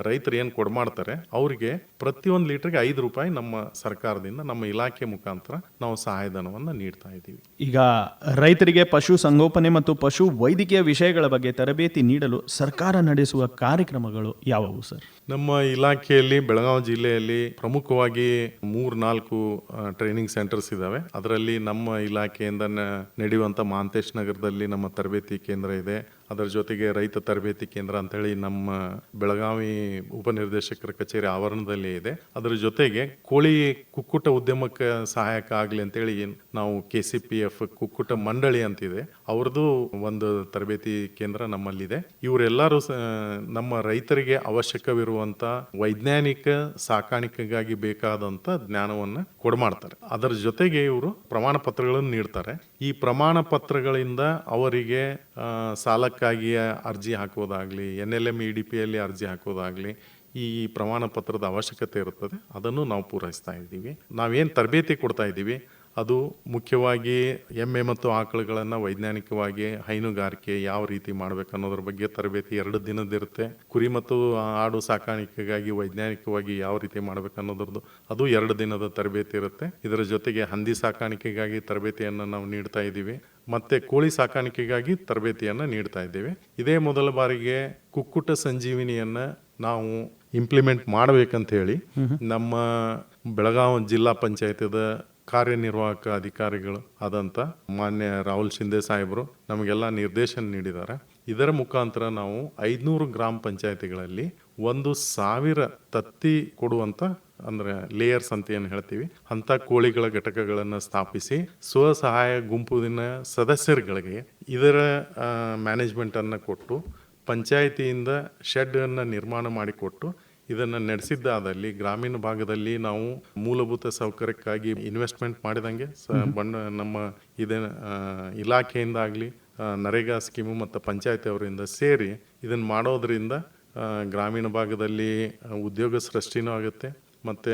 ರೈತರು ಏನು ಕೊಡ್ಮಾಡ್ತಾರೆ ಅವರಿಗೆ ಪ್ರತಿಯೊಂದು ಲೀಟರ್ಗೆ ಐದು ರೂಪಾಯಿ ನಮ್ಮ ಸರ್ಕಾರದಿಂದ ನಮ್ಮ ಇಲಾಖೆ ಮುಖಾಂತರ ನಾವು ಸಹಾಯಧನವನ್ನು ನೀಡ್ತಾ ಇದ್ದೀವಿ. ಈಗ ರೈತರಿಗೆ ಪಶು ಸಂಗೋಪನೆ ಮತ್ತು ಪಶು ವೈದ್ಯಕೀಯ ವಿಷಯಗಳ ಬಗ್ಗೆ ತರಬೇತಿ ನೀಡಲು ಸರ್ಕಾರ ನಡೆಸುವ ಕಾರ್ಯಕ್ರಮಗಳು ಯಾವುವು ಸರ್? ನಮ್ಮ ಇಲಾಖೆಯಲ್ಲಿ ಬೆಳಗಾವಿ ಜಿಲ್ಲೆಯಲ್ಲಿ ಪ್ರಮುಖವಾಗಿ ಮೂರ್ ನಾಲ್ಕು ಟ್ರೈನಿಂಗ್ ಸೆಂಟರ್ಸ್ ಇದಾವೆ. ಅದರಲ್ಲಿ ನಮ್ಮ ಇಲಾಖೆಯಿಂದ ನ- ನಡೆಯುವಂತ ಮಾಂತೇಶ್ ನಗರದಲ್ಲಿ ನಮ್ಮ ತರಬೇತಿ ಕೇಂದ್ರ ಇದೆ. ಅದರ ಜೊತೆಗೆ ರೈತ ತರಬೇತಿ ಕೇಂದ್ರ ಅಂತ ಹೇಳಿ ನಮ್ಮ ಬೆಳಗಾವಿ ಉಪನಿರ್ದೇಶಕರ ಕಚೇರಿ ಆವರಣದಲ್ಲಿ ಇದೆ. ಅದರ ಜೊತೆಗೆ ಕೋಳಿ ಕುಕ್ಕುಟ ಉದ್ಯಮಕ್ಕೆ ಸಹಾಯಕ ಆಗಲಿ ಅಂತೇಳಿ ನಾವು ಕೆ ಸಿ ಪಿ ಎಫ್ ಕುಕ್ಕುಟ ಮಂಡಳಿ ಅಂತಿದೆ. ಅವ್ರದ್ದು ಒಂದು ತರಬೇತಿ ಕೇಂದ್ರ ನಮ್ಮಲ್ಲಿದೆ. ಇವರೆಲ್ಲರೂ ನಮ್ಮ ರೈತರಿಗೆ ಅವಶ್ಯಕವಿರುವಂತ ವೈಜ್ಞಾನಿಕ ಸಾಕಾಣಿಕೆಗಾಗಿ ಬೇಕಾದಂತ ಜ್ಞಾನವನ್ನ ಕೊಡ್ಮಾಡ್ತಾರೆ. ಅದರ ಜೊತೆಗೆ ಇವರು ಪ್ರಮಾಣ ಪತ್ರಗಳನ್ನು ನೀಡ್ತಾರೆ. ಈ ಪ್ರಮಾಣ ಪತ್ರಗಳಿಂದ ಅವರಿಗೆ ಸಾಲಕ್ಕಾಗಿ ಅರ್ಜಿ ಹಾಕೋದಾಗಲಿ N L M E D ಪಿಯಲ್ಲಿ ಅರ್ಜಿ ಹಾಕೋದಾಗಲಿ ಈ ಪ್ರಮಾಣ ಪತ್ರದ ಅವಶ್ಯಕತೆ ಇರುತ್ತದೆ. ಅದನ್ನು ನಾವು ಪೂರೈಸ್ತಾ ಇದ್ದೀವಿ. ನಾವೇನು ತರಬೇತಿ ಕೊಡ್ತಾ ಇದ್ದೀವಿ, ಅದು ಮುಖ್ಯವಾಗಿ ಎಮ್ಮೆ ಮತ್ತು ಆಕಳುಗಳನ್ನು ವೈಜ್ಞಾನಿಕವಾಗಿ ಹೈನುಗಾರಿಕೆ ಯಾವ ರೀತಿ ಮಾಡಬೇಕು ಅನ್ನೋದ್ರ ಬಗ್ಗೆ ತರಬೇತಿ ಎರಡು ದಿನದಿರುತ್ತೆ ಕುರಿ ಮತ್ತು ಆಡು ಸಾಕಾಣಿಕೆಗಾಗಿ ವೈಜ್ಞಾನಿಕವಾಗಿ ಯಾವ ರೀತಿ ಮಾಡಬೇಕು ಅನ್ನೋದ್ರದ್ದು ಅದು ಎರಡು ದಿನದ ತರಬೇತಿ ಇರುತ್ತೆ. ಇದರ ಜೊತೆಗೆ ಹಂದಿ ಸಾಕಾಣಿಕೆಗಾಗಿ ತರಬೇತಿಯನ್ನು ನಾವು ನೀಡ್ತಾ ಇದ್ದೀವಿ. ಮತ್ತೆ ಕೋಳಿ ಸಾಕಾಣಿಕೆಗಾಗಿ ತರಬೇತಿಯನ್ನು ನೀಡ್ತಾ ಇದ್ದೇವೆ. ಇದೇ ಮೊದಲ ಬಾರಿಗೆ ಕುಕ್ಕುಟ ಸಂಜೀವಿನಿಯನ್ನ ನಾವು ಇಂಪ್ಲಿಮೆಂಟ್ ಮಾಡಬೇಕಂತ ಹೇಳಿ ನಮ್ಮ ಬೆಳಗಾವಿ ಜಿಲ್ಲಾ ಪಂಚಾಯತದ ಕಾರ್ಯನಿರ್ವಾಹಕ ಅಧಿಕಾರಿಗಳು ಆದಂತ ಮಾನ್ಯ ರಾಹುಲ್ ಶಿಂದೆ ಸಾಹೇಬರು ನಮಗೆಲ್ಲ ನಿರ್ದೇಶನ ನೀಡಿದ್ದಾರೆ. ಇದರ ಮುಖಾಂತರ ನಾವು ಐದ್ನೂರು ಗ್ರಾಮ ಪಂಚಾಯತಿಗಳಲ್ಲಿ ಒಂದು ಸಾವಿರ ತತ್ತಿ ಕೊಡುವಂತ ಅಂದ್ರೆ ಲೇಯರ್ಸ್ ಅಂತ ಏನು ಹೇಳ್ತೀವಿ. ಅಂತ ಕೋಳಿಗಳ ಘಟಕಗಳನ್ನು ಸ್ಥಾಪಿಸಿ ಸ್ವಸಹಾಯ ಗುಂಪಿನ ಸದಸ್ಯರುಗಳಿಗೆ ಇದರ ಮ್ಯಾನೇಜ್ಮೆಂಟ್ ಅನ್ನ ಕೊಟ್ಟು ಪಂಚಾಯಿತಿಯಿಂದ ಶೆಡ್ ಅನ್ನ ನಿರ್ಮಾಣ ಮಾಡಿಕೊಟ್ಟು ಇದನ್ನು ನಡೆಸಿದ್ದಾದಲ್ಲಿ ಗ್ರಾಮೀಣ ಭಾಗದಲ್ಲಿ ನಾವು ಮೂಲಭೂತ ಸೌಕರ್ಯಕ್ಕಾಗಿ ಇನ್ವೆಸ್ಟ್ಮೆಂಟ್ ಮಾಡಿದಂಗೆ ಸ ಬಣ್ಣ ನಮ್ಮ ಇದ ಇಲಾಖೆಯಿಂದ ಆಗಲಿ ನರೇಗಾ ಸ್ಕೀಮು ಮತ್ತು ಪಂಚಾಯತಿ ಅವರಿಂದ ಸೇರಿ ಇದನ್ನು ಮಾಡೋದ್ರಿಂದ ಗ್ರಾಮೀಣ ಭಾಗದಲ್ಲಿ ಉದ್ಯೋಗ ಸೃಷ್ಟಿನೂ ಆಗುತ್ತೆ, ಮತ್ತು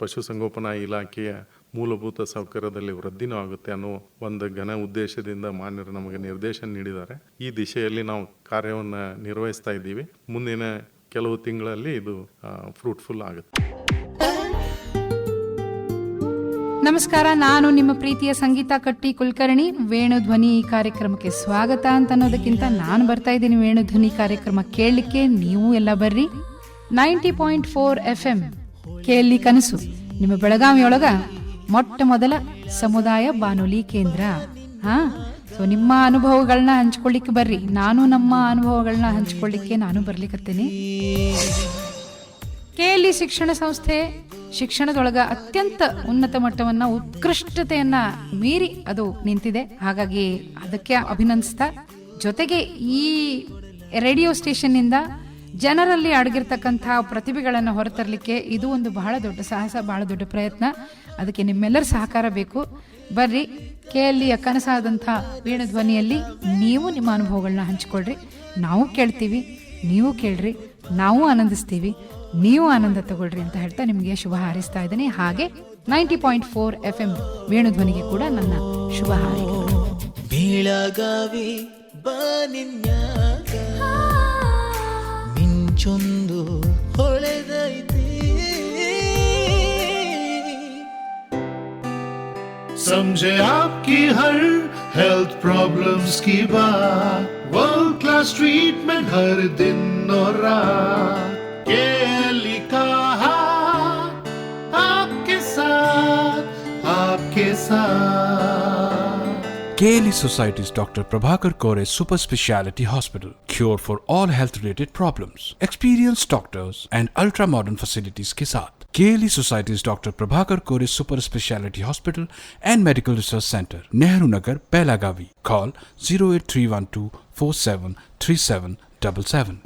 ಪಶುಸಂಗೋಪನಾ ಇಲಾಖೆಯ ಮೂಲಭೂತ ಸೌಕರ್ಯದಲ್ಲಿ ವೃದ್ಧಿನೂ ಆಗುತ್ತೆ ಅನ್ನೋ ಒಂದು ಘನ ಉದ್ದೇಶದಿಂದ ಮಾನ್ಯರು ನಮಗೆ ನಿರ್ದೇಶನ ನೀಡಿದ್ದಾರೆ. ಈ ದಿಶೆಯಲ್ಲಿ ನಾವು ಕಾರ್ಯವನ್ನು ನಿರ್ವಹಿಸ್ತಾ ಇದ್ದೀವಿ. ಮುಂದಿನ ಕೆಲವು ತಿಂಗಳಲ್ಲಿ ಇದು ಫ್ರೂಟ್ಫುಲ್ ಆಗುತ್ತೆ. ನಮಸ್ಕಾರ, ನಾನು ನಿಮ್ಮ ಪ್ರೀತಿಯ ಸಂಗೀತ ಕಟ್ಟಿ ಕುಲಕರ್ಣಿ ವೇಣುಧ್ವನಿ ಈ ಕಾರ್ಯಕ್ರಮಕ್ಕೆ ಸ್ವಾಗತ ಅಂತ ಅನ್ನೋದಕ್ಕಿಂತ ನಾನು ಬರ್ತಾ ಇದ್ದೀನಿ ವೇಣುಧ್ವನಿ ಕಾರ್ಯಕ್ರಮ ಕೇಳಲಿಕ್ಕೆ, ನೀವು ಎಲ್ಲ ಬರ್ರಿ. Ninety point four F M ಕೇಳಿ ಕನಸು. ನಿಮ್ಮ ಬೆಳಗಾವಿಯೊಳಗ ಮೊಟ್ಟ ಮೊದಲ ಸಮುದಾಯ ಬಾನುಲಿ ಕೇಂದ್ರ. ಹಾ ಸೊ ನಿಮ್ಮ ಅನುಭವಗಳನ್ನ ಹಂಚ್ಕೊಳ್ಳಿಕ್ಕೆ ಬರ್ರಿ. ನಾನು ನಮ್ಮ ಅನುಭವಗಳನ್ನ ಹಂಚ್ಕೊಳ್ಳಿಕ್ಕೆ ನಾನು ಬರ್ಲಿಕ್ಕತ್ತೇನೆ ಕೆಎಲ್ಇ ಶಿಕ್ಷಣ ಸಂಸ್ಥೆ ಶಿಕ್ಷಣದೊಳಗ ಅತ್ಯಂತ ಉನ್ನತ ಮಟ್ಟವನ್ನ, ಉತ್ಕೃಷ್ಟತೆಯನ್ನ ಮೀರಿ ಅದು ನಿಂತಿದೆ. ಹಾಗಾಗಿ ಅದಕ್ಕೆ ಅಭಿನಂದಿಸ್ತಾ, ಜೊತೆಗೆ ಈ ರೇಡಿಯೋ ಸ್ಟೇಷನ್ನಿಂದ ಜನರಲ್ಲಿ ಅಡಗಿರ್ತಕ್ಕಂಥ ಪ್ರತಿಭೆಗಳನ್ನು ಹೊರತರಲಿಕ್ಕೆ ಇದು ಒಂದು ಬಹಳ ದೊಡ್ಡ ಸಾಹಸ, ಬಹಳ ದೊಡ್ಡ ಪ್ರಯತ್ನ. ಅದಕ್ಕೆ ನಿಮ್ಮೆಲ್ಲರ ಸಹಕಾರ ಬೇಕು. ಬರ್ರಿ ಕೆಎಲ್ಇಯ ಕನಸಾದಂಥ ವೇಣುಧ್ವನಿಯಲ್ಲಿ ನೀವು ನಿಮ್ಮ ಅನುಭವಗಳನ್ನ ಹಂಚಿಕೊಳ್ರಿ. ನಾವು ಕೇಳ್ತೀವಿ, ನೀವು ಕೇಳ್ರಿ, ನಾವು ಆನಂದಿಸ್ತೀವಿ. ನೀವು ಆನಂದ ತಗೊಳ್ರಿ ಅಂತ ಹೇಳ್ತಾ ನಿಮಗೆ ಶುಭ ಹಾರೈಸ್ತಾ ಇದ್ದೀನಿ ಹಾಗೆ ninety point four F M ವೇಣುಧ್ವನಿಗೆ ಕೂಡ ನನ್ನ ಶುಭ ಹಾರೈಕೆಗಳು ಬೆಳಗಾವಿ ಬಾನಿನ್ಯಾಗ ಮಿಂಚೊಂದು ಹೊಳೆದೈತಿ समझे आपकी हर हेल्थ प्रॉब्लम्स की बात वर्ल्ड क्लास ट्रीटमेंट हर दिन और रात आपके Society's Dr. Prabhakar Kore Super Speciality Hospital, cure for all health related problems, experienced doctors and ultra modern facilities के साथ केली societies doctor Prabhakar Kore super speciality hospital and medical research centre Nehru Nagar Belagavi call zero eight three one two four seven three seven double seven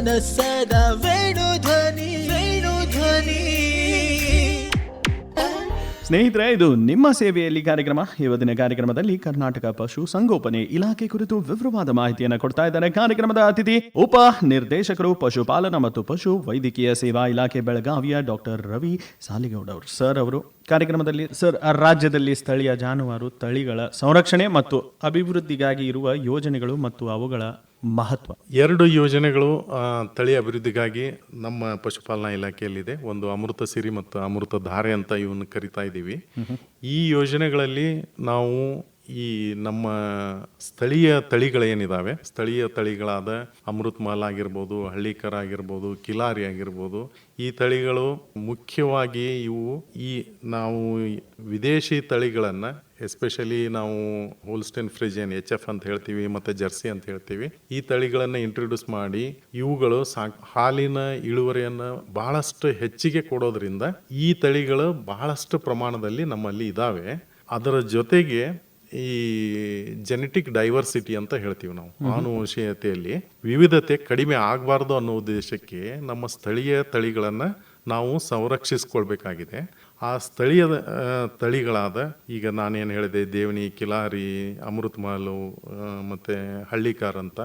ಧ್ವನಿ ವೇಣು ಧ್ವನಿ ಸ್ನೇಹಿತರೆ, ಇದು ನಿಮ್ಮ ಸೇವೆಯಲ್ಲಿ ಕಾರ್ಯಕ್ರಮ. ಇವತ್ತಿನ ಕಾರ್ಯಕ್ರಮದಲ್ಲಿ ಕರ್ನಾಟಕ ಪಶು ಸಂಗೋಪನೆ ಇಲಾಖೆ ಕುರಿತು ವಿವರವಾದ ಮಾಹಿತಿಯನ್ನು ಕೊಡ್ತಾ ಇದ್ದಾರೆ. ಕಾರ್ಯಕ್ರಮದ ಅತಿಥಿ, ಉಪ ನಿರ್ದೇಶಕರು, ಪಶುಪಾಲನಾ ಮತ್ತು ಪಶು ವೈದ್ಯಕೀಯ ಸೇವಾ ಇಲಾಖೆ ಬೆಳಗಾವಿಯ ಡಾಕ್ಟರ್ ರವಿ ಸಾಲಿಗೌಡ ಅವರು. ಸರ್ ಅವರು, ಕಾರ್ಯಕ್ರಮದಲ್ಲಿ, ಸರ್, ರಾಜ್ಯದಲ್ಲಿ ಸ್ಥಳೀಯ ಜಾನುವಾರು ತಳಿಗಳ ಸಂರಕ್ಷಣೆ ಮತ್ತು ಅಭಿವೃದ್ಧಿಗಾಗಿ ಇರುವ ಯೋಜನೆಗಳು ಮತ್ತು ಅವುಗಳ ಮಹತ್ವ. ಎರಡು ಯೋಜನೆಗಳು ತಳಿ ಅಭಿವೃದ್ಧಿಗಾಗಿ ನಮ್ಮ ಪಶುಪಾಲನಾ ಇಲಾಖೆಯಲ್ಲಿದೆ. ಒಂದು ಅಮೃತ ಸಿರಿ ಮತ್ತು ಅಮೃತ ಧಾರೆ ಅಂತ ಇವನ್ನ ಕರಿತಾ ಇದ್ದೀವಿ. ಈ ಯೋಜನೆಗಳಲ್ಲಿ ನಾವು ಈ ನಮ್ಮ ಸ್ಥಳೀಯ ತಳಿಗಳೇನಿದಾವೆ? ಸ್ಥಳೀಯ ತಳಿಗಳಾದ ಅಮೃತ್ ಮಹಲ್ ಆಗಿರ್ಬೋದು ಹಳ್ಳಿಕರ ಆಗಿರ್ಬೋದು ಕಿಲಾರಿ ಆಗಿರ್ಬೋದು ಈ ತಳಿಗಳು ಮುಖ್ಯವಾಗಿ ಇವು ಈ ನಾವು ವಿದೇಶಿ ತಳಿಗಳನ್ನು ಎಸ್ಪೆಷಲಿ ನಾವು ಹೋಲ್ಸ್ಟೇನ್ ಫ್ರಿಜಿಯನ್ ಎಚ್ ಎಫ್ ಅಂತ ಹೇಳ್ತೀವಿ ಮತ್ತು ಜರ್ಸಿ ಅಂತ ಹೇಳ್ತೀವಿ ಈ ತಳಿಗಳನ್ನು ಇಂಟ್ರೊಡ್ಯೂಸ್ ಮಾಡಿ ಇವುಗಳು ಸಾಕ್ ಹಾಲಿನ ಇಳುವರಿಯನ್ನು ಬಹಳಷ್ಟು ಹೆಚ್ಚಿಗೆ ಕೊಡೋದ್ರಿಂದ ಈ ತಳಿಗಳು ಬಹಳಷ್ಟು ಪ್ರಮಾಣದಲ್ಲಿ ನಮ್ಮಲ್ಲಿ ಇದ್ದಾವೆ ಅದರ ಜೊತೆಗೆ ಈ ಜೆನೆಟಿಕ್ ಡೈವರ್ಸಿಟಿ ಅಂತ ಹೇಳ್ತೀವಿ ನಾವು ಆನುವಂಶೀಯತೆಯಲ್ಲಿ. ವಿವಿಧತೆ ಕಡಿಮೆ ಆಗಬಾರ್ದು ಅನ್ನೋ ಉದ್ದೇಶಕ್ಕೆ ನಮ್ಮ ಸ್ಥಳೀಯ ತಳಿಗಳನ್ನು ನಾವು ಸಂರಕ್ಷಿಸ್ಕೊಳ್ಬೇಕಾಗಿದೆ. ಆ ಸ್ಥಳೀಯದ ತಳಿಗಳಾದ ಈಗ ನಾನೇನು ಹೇಳಿದೆ ದೇವನಿ ಕಿಲಾರಿ ಅಮೃತ್ ಮಾಲು ಮತ್ತು ಹಳ್ಳಿಕಾರ್ ಅಂತ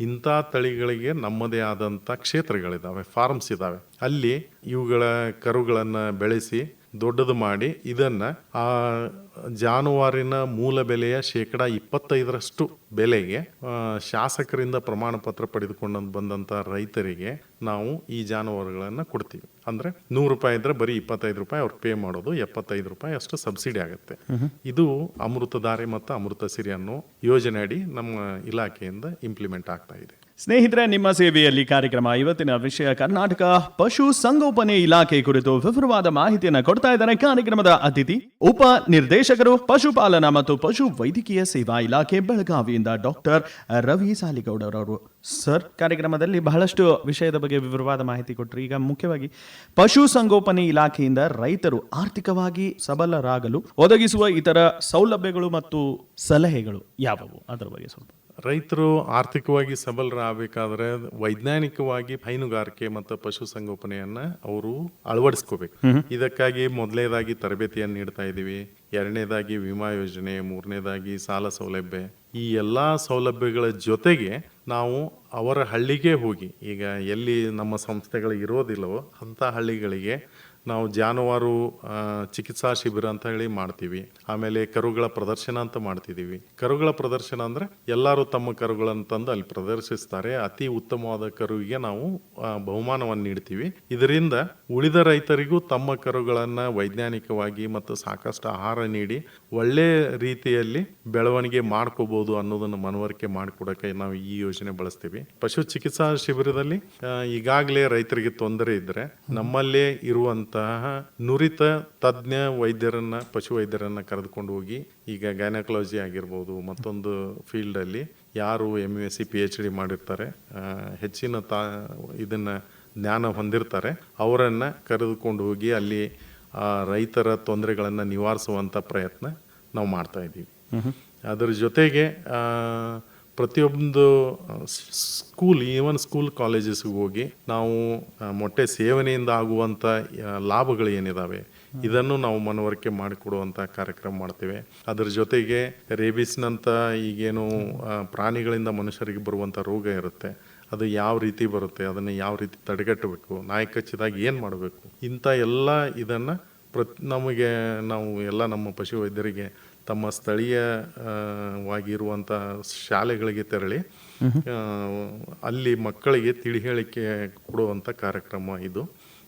ಇಂಥ ತಳಿಗಳಿಗೆ ನಮ್ಮದೇ ಆದಂಥ ಕ್ಷೇತ್ರಗಳಿದ್ದಾವೆ ಫಾರ್ಮ್ಸ್ ಇದ್ದಾವೆ ಅಲ್ಲಿ ಇವುಗಳ ಕರುಗಳನ್ನು ಬೆಳೆಸಿ ದೊಡ್ಡದು ಮಾಡಿ ಇದನ್ನು ಆ ಜಾನುವಾರಿನ ಮೂಲ ಬೆಲೆಯ ಶೇಕಡ ಇಪ್ಪತ್ತೈದರಷ್ಟು ಬೆಲೆಗೆ ಶಾಸಕರಿಂದ ಪ್ರಮಾಣ ಪತ್ರ ಪಡೆದುಕೊಂಡು ಬಂದಂಥ ರೈತರಿಗೆ ನಾವು ಈ ಜಾನುವಾರುಗಳನ್ನು ಕೊಡ್ತೀವಿ. ಅಂದ್ರೆ ನೂರು ರೂಪಾಯಿ ಇದ್ರೆ ಬರೀ ಇಪ್ಪತ್ತೈದು ರೂಪಾಯಿ ಅವ್ರು ಪೇ ಮಾಡೋದು ಎಪ್ಪತ್ತೈದು ರೂಪಾಯಿ ಅಷ್ಟು ಸಬ್ಸಿಡಿ ಆಗುತ್ತೆ. ಇದು ಅಮೃತಧಾರೆ ಮತ್ತು ಅಮೃತ ಸಿರಿ ಅನ್ನೋ ಯೋಜನೆ ಅಡಿ ನಮ್ಮ ಇಲಾಖೆಯಿಂದ ಇಂಪ್ಲಿಮೆಂಟ್ ಆಗ್ತಾ ಇದೆ. ಸ್ನೇಹಿತರೆ, ನಿಮ್ಮ ಸೇವೆಯಲ್ಲಿ ಕಾರ್ಯಕ್ರಮ ಇವತ್ತಿನ ವಿಷಯ ಕರ್ನಾಟಕ ಪಶು ಸಂಗೋಪನೆ ಇಲಾಖೆ ಕುರಿತು ವಿವರವಾದ ಮಾಹಿತಿಯನ್ನು ಕೊಡ್ತಾ ಇದ್ದಾರೆ ಕಾರ್ಯಕ್ರಮದ ಅತಿಥಿ ಉಪ ನಿರ್ದೇಶಕರು ಪಶುಪಾಲನಾ ಮತ್ತು ಪಶು ವೈದ್ಯಕೀಯ ಸೇವಾ ಇಲಾಖೆ ಬೆಳಗಾವಿಯಿಂದ ಡಾಕ್ಟರ್ ರವಿ ಸಾಲಿಗೌಡರವರು. ಸರ್, ಕಾರ್ಯಕ್ರಮದಲ್ಲಿ ಬಹಳಷ್ಟು ವಿಷಯದ ಬಗ್ಗೆ ವಿವರವಾದ ಮಾಹಿತಿ ಕೊಟ್ಟರು ಈಗ ಮುಖ್ಯವಾಗಿ, ಪಶು ಸಂಗೋಪನೆ ಇಲಾಖೆಯಿಂದ ರೈತರು ಆರ್ಥಿಕವಾಗಿ ಸಬಲರಾಗಲು ಒದಗಿಸುವ ಇತರ ಸೌಲಭ್ಯಗಳು ಮತ್ತು ಸಲಹೆಗಳು ಯಾವುವು? ಅದರ ಬಗ್ಗೆ ಸ್ವಲ್ಪ ರೈತರು ಆರ್ಥಿಕವಾಗಿ ಸಬಲರಾಗಬೇಕಾದ್ರೆ ವೈಜ್ಞಾನಿಕವಾಗಿ ಹೈನುಗಾರಿಕೆ ಮತ್ತು ಪಶುಸಂಗೋಪನೆಯನ್ನ ಅವರು ಅಳವಡಿಸ್ಕೋಬೇಕು. ಇದಕ್ಕಾಗಿ ಮೊದಲನೇದಾಗಿ ತರಬೇತಿಯನ್ನು ನೀಡ್ತಾ ಇದ್ದೀವಿ ಎರಡನೇದಾಗಿ ವಿಮಾ ಯೋಜನೆ ಮೂರನೇದಾಗಿ ಸಾಲ ಸೌಲಭ್ಯ. ಈ ಎಲ್ಲ ಸೌಲಭ್ಯಗಳ ಜೊತೆಗೆ ನಾವು ಅವರ ಹಳ್ಳಿಗೆ ಹೋಗಿ ಈಗ ಎಲ್ಲಿ ನಮ್ಮ ಸಂಸ್ಥೆಗಳು ಇರೋದಿಲ್ಲವೋ ಅಂಥ ಹಳ್ಳಿಗಳಿಗೆ ನಾವು ಜಾನುವಾರು ಚಿಕಿತ್ಸಾ ಶಿಬಿರ ಅಂತ ಹೇಳಿ ಮಾಡ್ತೀವಿ. ಆಮೇಲೆ ಕರುಗಳ ಪ್ರದರ್ಶನ ಅಂತ ಮಾಡ್ತಿದ್ದೀವಿ ಕರುಗಳ ಪ್ರದರ್ಶನ ಅಂದರೆ ಎಲ್ಲರೂ ತಮ್ಮ ಕರುಗಳನ್ನು ತಂದು ಅಲ್ಲಿ ಪ್ರದರ್ಶಿಸ್ತಾರೆ. ಅತಿ ಉತ್ತಮವಾದ ಕರುವಿಗೆ ನಾವು ಬಹುಮಾನವನ್ನು ನೀಡ್ತೀವಿ. ಇದರಿಂದ ಉಳಿದ ರೈತರಿಗೂ ತಮ್ಮ ಕರುಗಳನ್ನು ವೈಜ್ಞಾನಿಕವಾಗಿ ಮತ್ತು ಸಾಕಷ್ಟು ಆಹಾರ ನೀಡಿ ಒಳ್ಳೆ ರೀತಿಯಲ್ಲಿ ಬೆಳವಣಿಗೆ ಮಾಡ್ಕೋಬಹುದು ಅನ್ನೋದನ್ನು ಮನವರಿಕೆ ಮಾಡಿಕೊಡಕ್ಕೆ ನಾವು ಈ ಯೋಜನೆ ಬಳಸ್ತೀವಿ. ಪಶು ಚಿಕಿತ್ಸಾ ಶಿಬಿರದಲ್ಲಿ ಈಗಾಗಲೇ ರೈತರಿಗೆ ತೊಂದರೆ ಇದ್ದರೆ ನಮ್ಮಲ್ಲೇ ಇರುವಂತಹ ನುರಿತ ತಜ್ಞ ವೈದ್ಯರನ್ನ ಪಶು ವೈದ್ಯರನ್ನ ಕರೆದುಕೊಂಡು ಹೋಗಿ ಈಗ ಗೈನಕಾಲಜಿ ಆಗಿರ್ಬೋದು ಮತ್ತೊಂದು ಫೀಲ್ಡ್ ಅಲ್ಲಿ ಯಾರು M S C P H D ಮಾಡಿರ್ತಾರೆ. ಹೆಚ್ಚಿನ ತಾ ಇದನ್ನ ಜ್ಞಾನ ಹೊಂದಿರ್ತಾರೆ. ಅವರನ್ನ ಕರೆದುಕೊಂಡು ಹೋಗಿ ಅಲ್ಲಿ ರೈತರ ತೊಂದರೆಗಳನ್ನು ನಿವಾರಿಸುವಂಥ ಪ್ರಯತ್ನ ನಾವು ಮಾಡ್ತಾ ಇದ್ದೀವಿ. ಅದರ ಜೊತೆಗೆ ಪ್ರತಿಯೊಂದು ಸ್ಕೂಲ್ ಈವನ್ ಸ್ಕೂಲ್ ಕಾಲೇಜಸ್ಗೆ ಹೋಗಿ ನಾವು ಮೊಟ್ಟೆ ಸೇವನೆಯಿಂದ ಆಗುವಂಥ ಲಾಭಗಳು ಏನಿದ್ದಾವೆ ಇದನ್ನು ನಾವು ಮನವರಿಕೆ ಮಾಡಿಕೊಡುವಂಥ ಕಾರ್ಯಕ್ರಮ ಮಾಡ್ತೇವೆ. ಅದರ ಜೊತೆಗೆ ರೇಬಿಸ್ನಂಥ ಈಗೇನು ಪ್ರಾಣಿಗಳಿಂದ ಮನುಷ್ಯರಿಗೆ ಬರುವಂಥ ರೋಗ ಇರುತ್ತೆ ಅದು ಯಾವ ರೀತಿ ಬರುತ್ತೆ ಅದನ್ನು ಯಾವ ರೀತಿ ತಡೆಗಟ್ಟಬೇಕು ನಾಯಿ ಕಚ್ಚಿದಾಗ ಏನು ಮಾಡಬೇಕು ಇಂಥ ಎಲ್ಲ ಇದನ್ನು ಪ್ರತ್ ನಮಗೆ ನಾವು ಎಲ್ಲ ನಮ್ಮ ಪಶು ವೈದ್ಯರಿಗೆ ತಮ್ಮ ಸ್ಥಳೀಯವಾಗಿರುವಂಥ ವಾಗಿರುವಂಥ ಶಾಲೆಗಳಿಗೆ ತೆರಳಿ ಅಲ್ಲಿ ಮಕ್ಕಳಿಗೆ ತಿಳಿ ಹೇಳಿಕೆ ಕೊಡುವಂಥ ಕಾರ್ಯಕ್ರಮ ಇದು.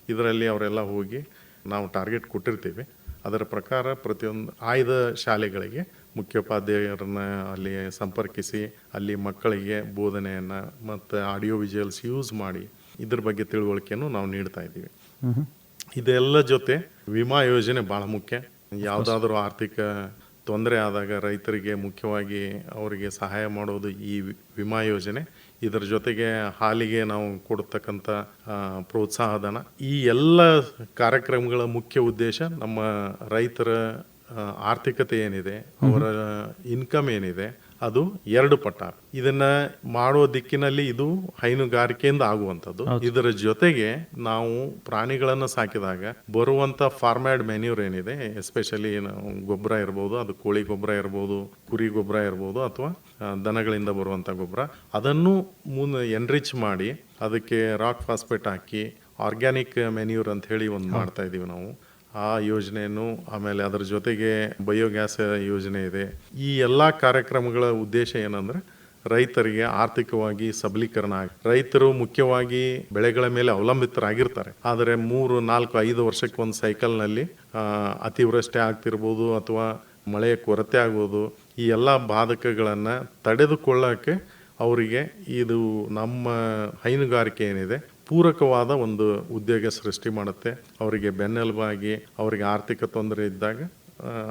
ಇದರಲ್ಲಿ ಅವರೆಲ್ಲ ಹೋಗಿ ನಾವು ಟಾರ್ಗೆಟ್ ಕೊಟ್ಟಿರ್ತೀವಿ. ಅದರ ಪ್ರಕಾರ ಪ್ರತಿಯೊಂದು ಆಯ್ದ ಶಾಲೆಗಳಿಗೆ ಮುಖ್ಯೋಪಾಧ್ಯಾಯರನ್ನ ಅಲ್ಲಿ ಸಂಪರ್ಕಿಸಿ ಅಲ್ಲಿ ಮಕ್ಕಳಿಗೆ ಬೋಧನೆಯನ್ನು ಮತ್ತು ಆಡಿಯೋ ವಿಜುವಲ್ಸ್ ಯೂಸ್ ಮಾಡಿ ಇದ್ರ ಬಗ್ಗೆ ತಿಳುವಳಿಕೆಯನ್ನು ನಾವು ನೀಡ್ತಾ ಇದ್ದೀವಿ. ಇದೆಲ್ಲ ಜೊತೆ ವಿಮಾ ಯೋಜನೆ ಭಾಳ ಮುಖ್ಯ. ಯಾವುದಾದ್ರೂ ಆರ್ಥಿಕ ತೊಂದರೆ ಆದಾಗ ರೈತರಿಗೆ ಮುಖ್ಯವಾಗಿ ಅವರಿಗೆ ಸಹಾಯ ಮಾಡೋದು ಈ ವಿಮಾ ಯೋಜನೆ. ಇದರ ಜೊತೆಗೆ ಹಾಲಿಗೆ ನಾವು ಕೊಡ್ತಕ್ಕಂಥ ಪ್ರೋತ್ಸಾಹಧನ. ಈ ಎಲ್ಲ ಕಾರ್ಯಕ್ರಮಗಳ ಮುಖ್ಯ ಉದ್ದೇಶ ನಮ್ಮ ರೈತರ ಆರ್ಥಿಕತೆ ಏನಿದೆ, ಅವರ ಇನ್ಕಮ್ ಏನಿದೆ ಅದು ಎರಡು ಪಟ್ಟ ಇದನ್ನ ಮಾಡುವ ದಿಕ್ಕಿನಲ್ಲಿ ಇದು ಹೈನುಗಾರಿಕೆಯಿಂದ ಆಗುವಂಥದ್ದು. ಇದರ ಜೊತೆಗೆ ನಾವು ಪ್ರಾಣಿಗಳನ್ನ ಸಾಕಿದಾಗ ಬರುವಂತ ಫಾರ್ಮ್ಯಾಡ್ ಮೆನ್ಯೂರ್ ಏನಿದೆ ಎಸ್ಪೆಷಲಿ ಗೊಬ್ಬರ ಇರ್ಬೋದು ಅದು ಕೋಳಿ ಗೊಬ್ಬರ ಇರ್ಬೋದು ಕುರಿ ಗೊಬ್ಬರ ಇರ್ಬೋದು ಅಥವಾ ದನಗಳಿಂದ ಬರುವಂತ ಗೊಬ್ಬರ ಅದನ್ನು ಮುನ್ ಎನ್ರಿಚ್ ಮಾಡಿ ಅದಕ್ಕೆ ರಾಕ್ ಫಾಸ್ಫೇಟ್ ಹಾಕಿ ಆರ್ಗ್ಯಾನಿಕ್ ಮೆನ್ಯೂರ್ ಅಂತ ಹೇಳಿ ಒಂದು ಮಾಡ್ತಾ ಇದೀವಿ ನಾವು. ಆ ಯೋಜನೆಯನ್ನು ಆಮೇಲೆ ಅದರ ಜೊತೆಗೆ ಬಯೋಗ್ಯಾಸ್ ಯೋಜನೆ ಇದೆ. ಈ ಎಲ್ಲ ಕಾರ್ಯಕ್ರಮಗಳ ಉದ್ದೇಶ ಏನಂದ್ರೆ ರೈತರಿಗೆ ಆರ್ಥಿಕವಾಗಿ ಸಬಲೀಕರಣ ಆಗಿ, ರೈತರು ಮುಖ್ಯವಾಗಿ ಬೆಳೆಗಳ ಮೇಲೆ ಅವಲಂಬಿತರಾಗಿರ್ತಾರೆ. ಆದರೆ ಮೂರು, ನಾಲ್ಕು, ಐದು ವರ್ಷಕ್ಕೆ ಒಂದು ಸೈಕಲ್ನಲ್ಲಿ ಅತಿವೃಷ್ಟಿ ಆಗ್ತಿರ್ಬೋದು ಅಥವಾ ಮಳೆಯ ಕೊರತೆ ಆಗ್ಬೋದು ಈ ಎಲ್ಲ ಬಾಧಕಗಳನ್ನು ತಡೆದುಕೊಳ್ಳೋಕ್ಕೆ ಅವರಿಗೆ ಇದು ನಮ್ಮ ಹೈನುಗಾರಿಕೆ ಏನಿದೆ ಪೂರಕವಾದ ಒಂದು ಉದ್ಯೋಗ ಸೃಷ್ಟಿ ಮಾಡುತ್ತೆ. ಅವರಿಗೆ ಬೆನ್ನೆಲುಬಾಗಿ ಅವರಿಗೆ ಆರ್ಥಿಕ ತೊಂದರೆ ಇದ್ದಾಗ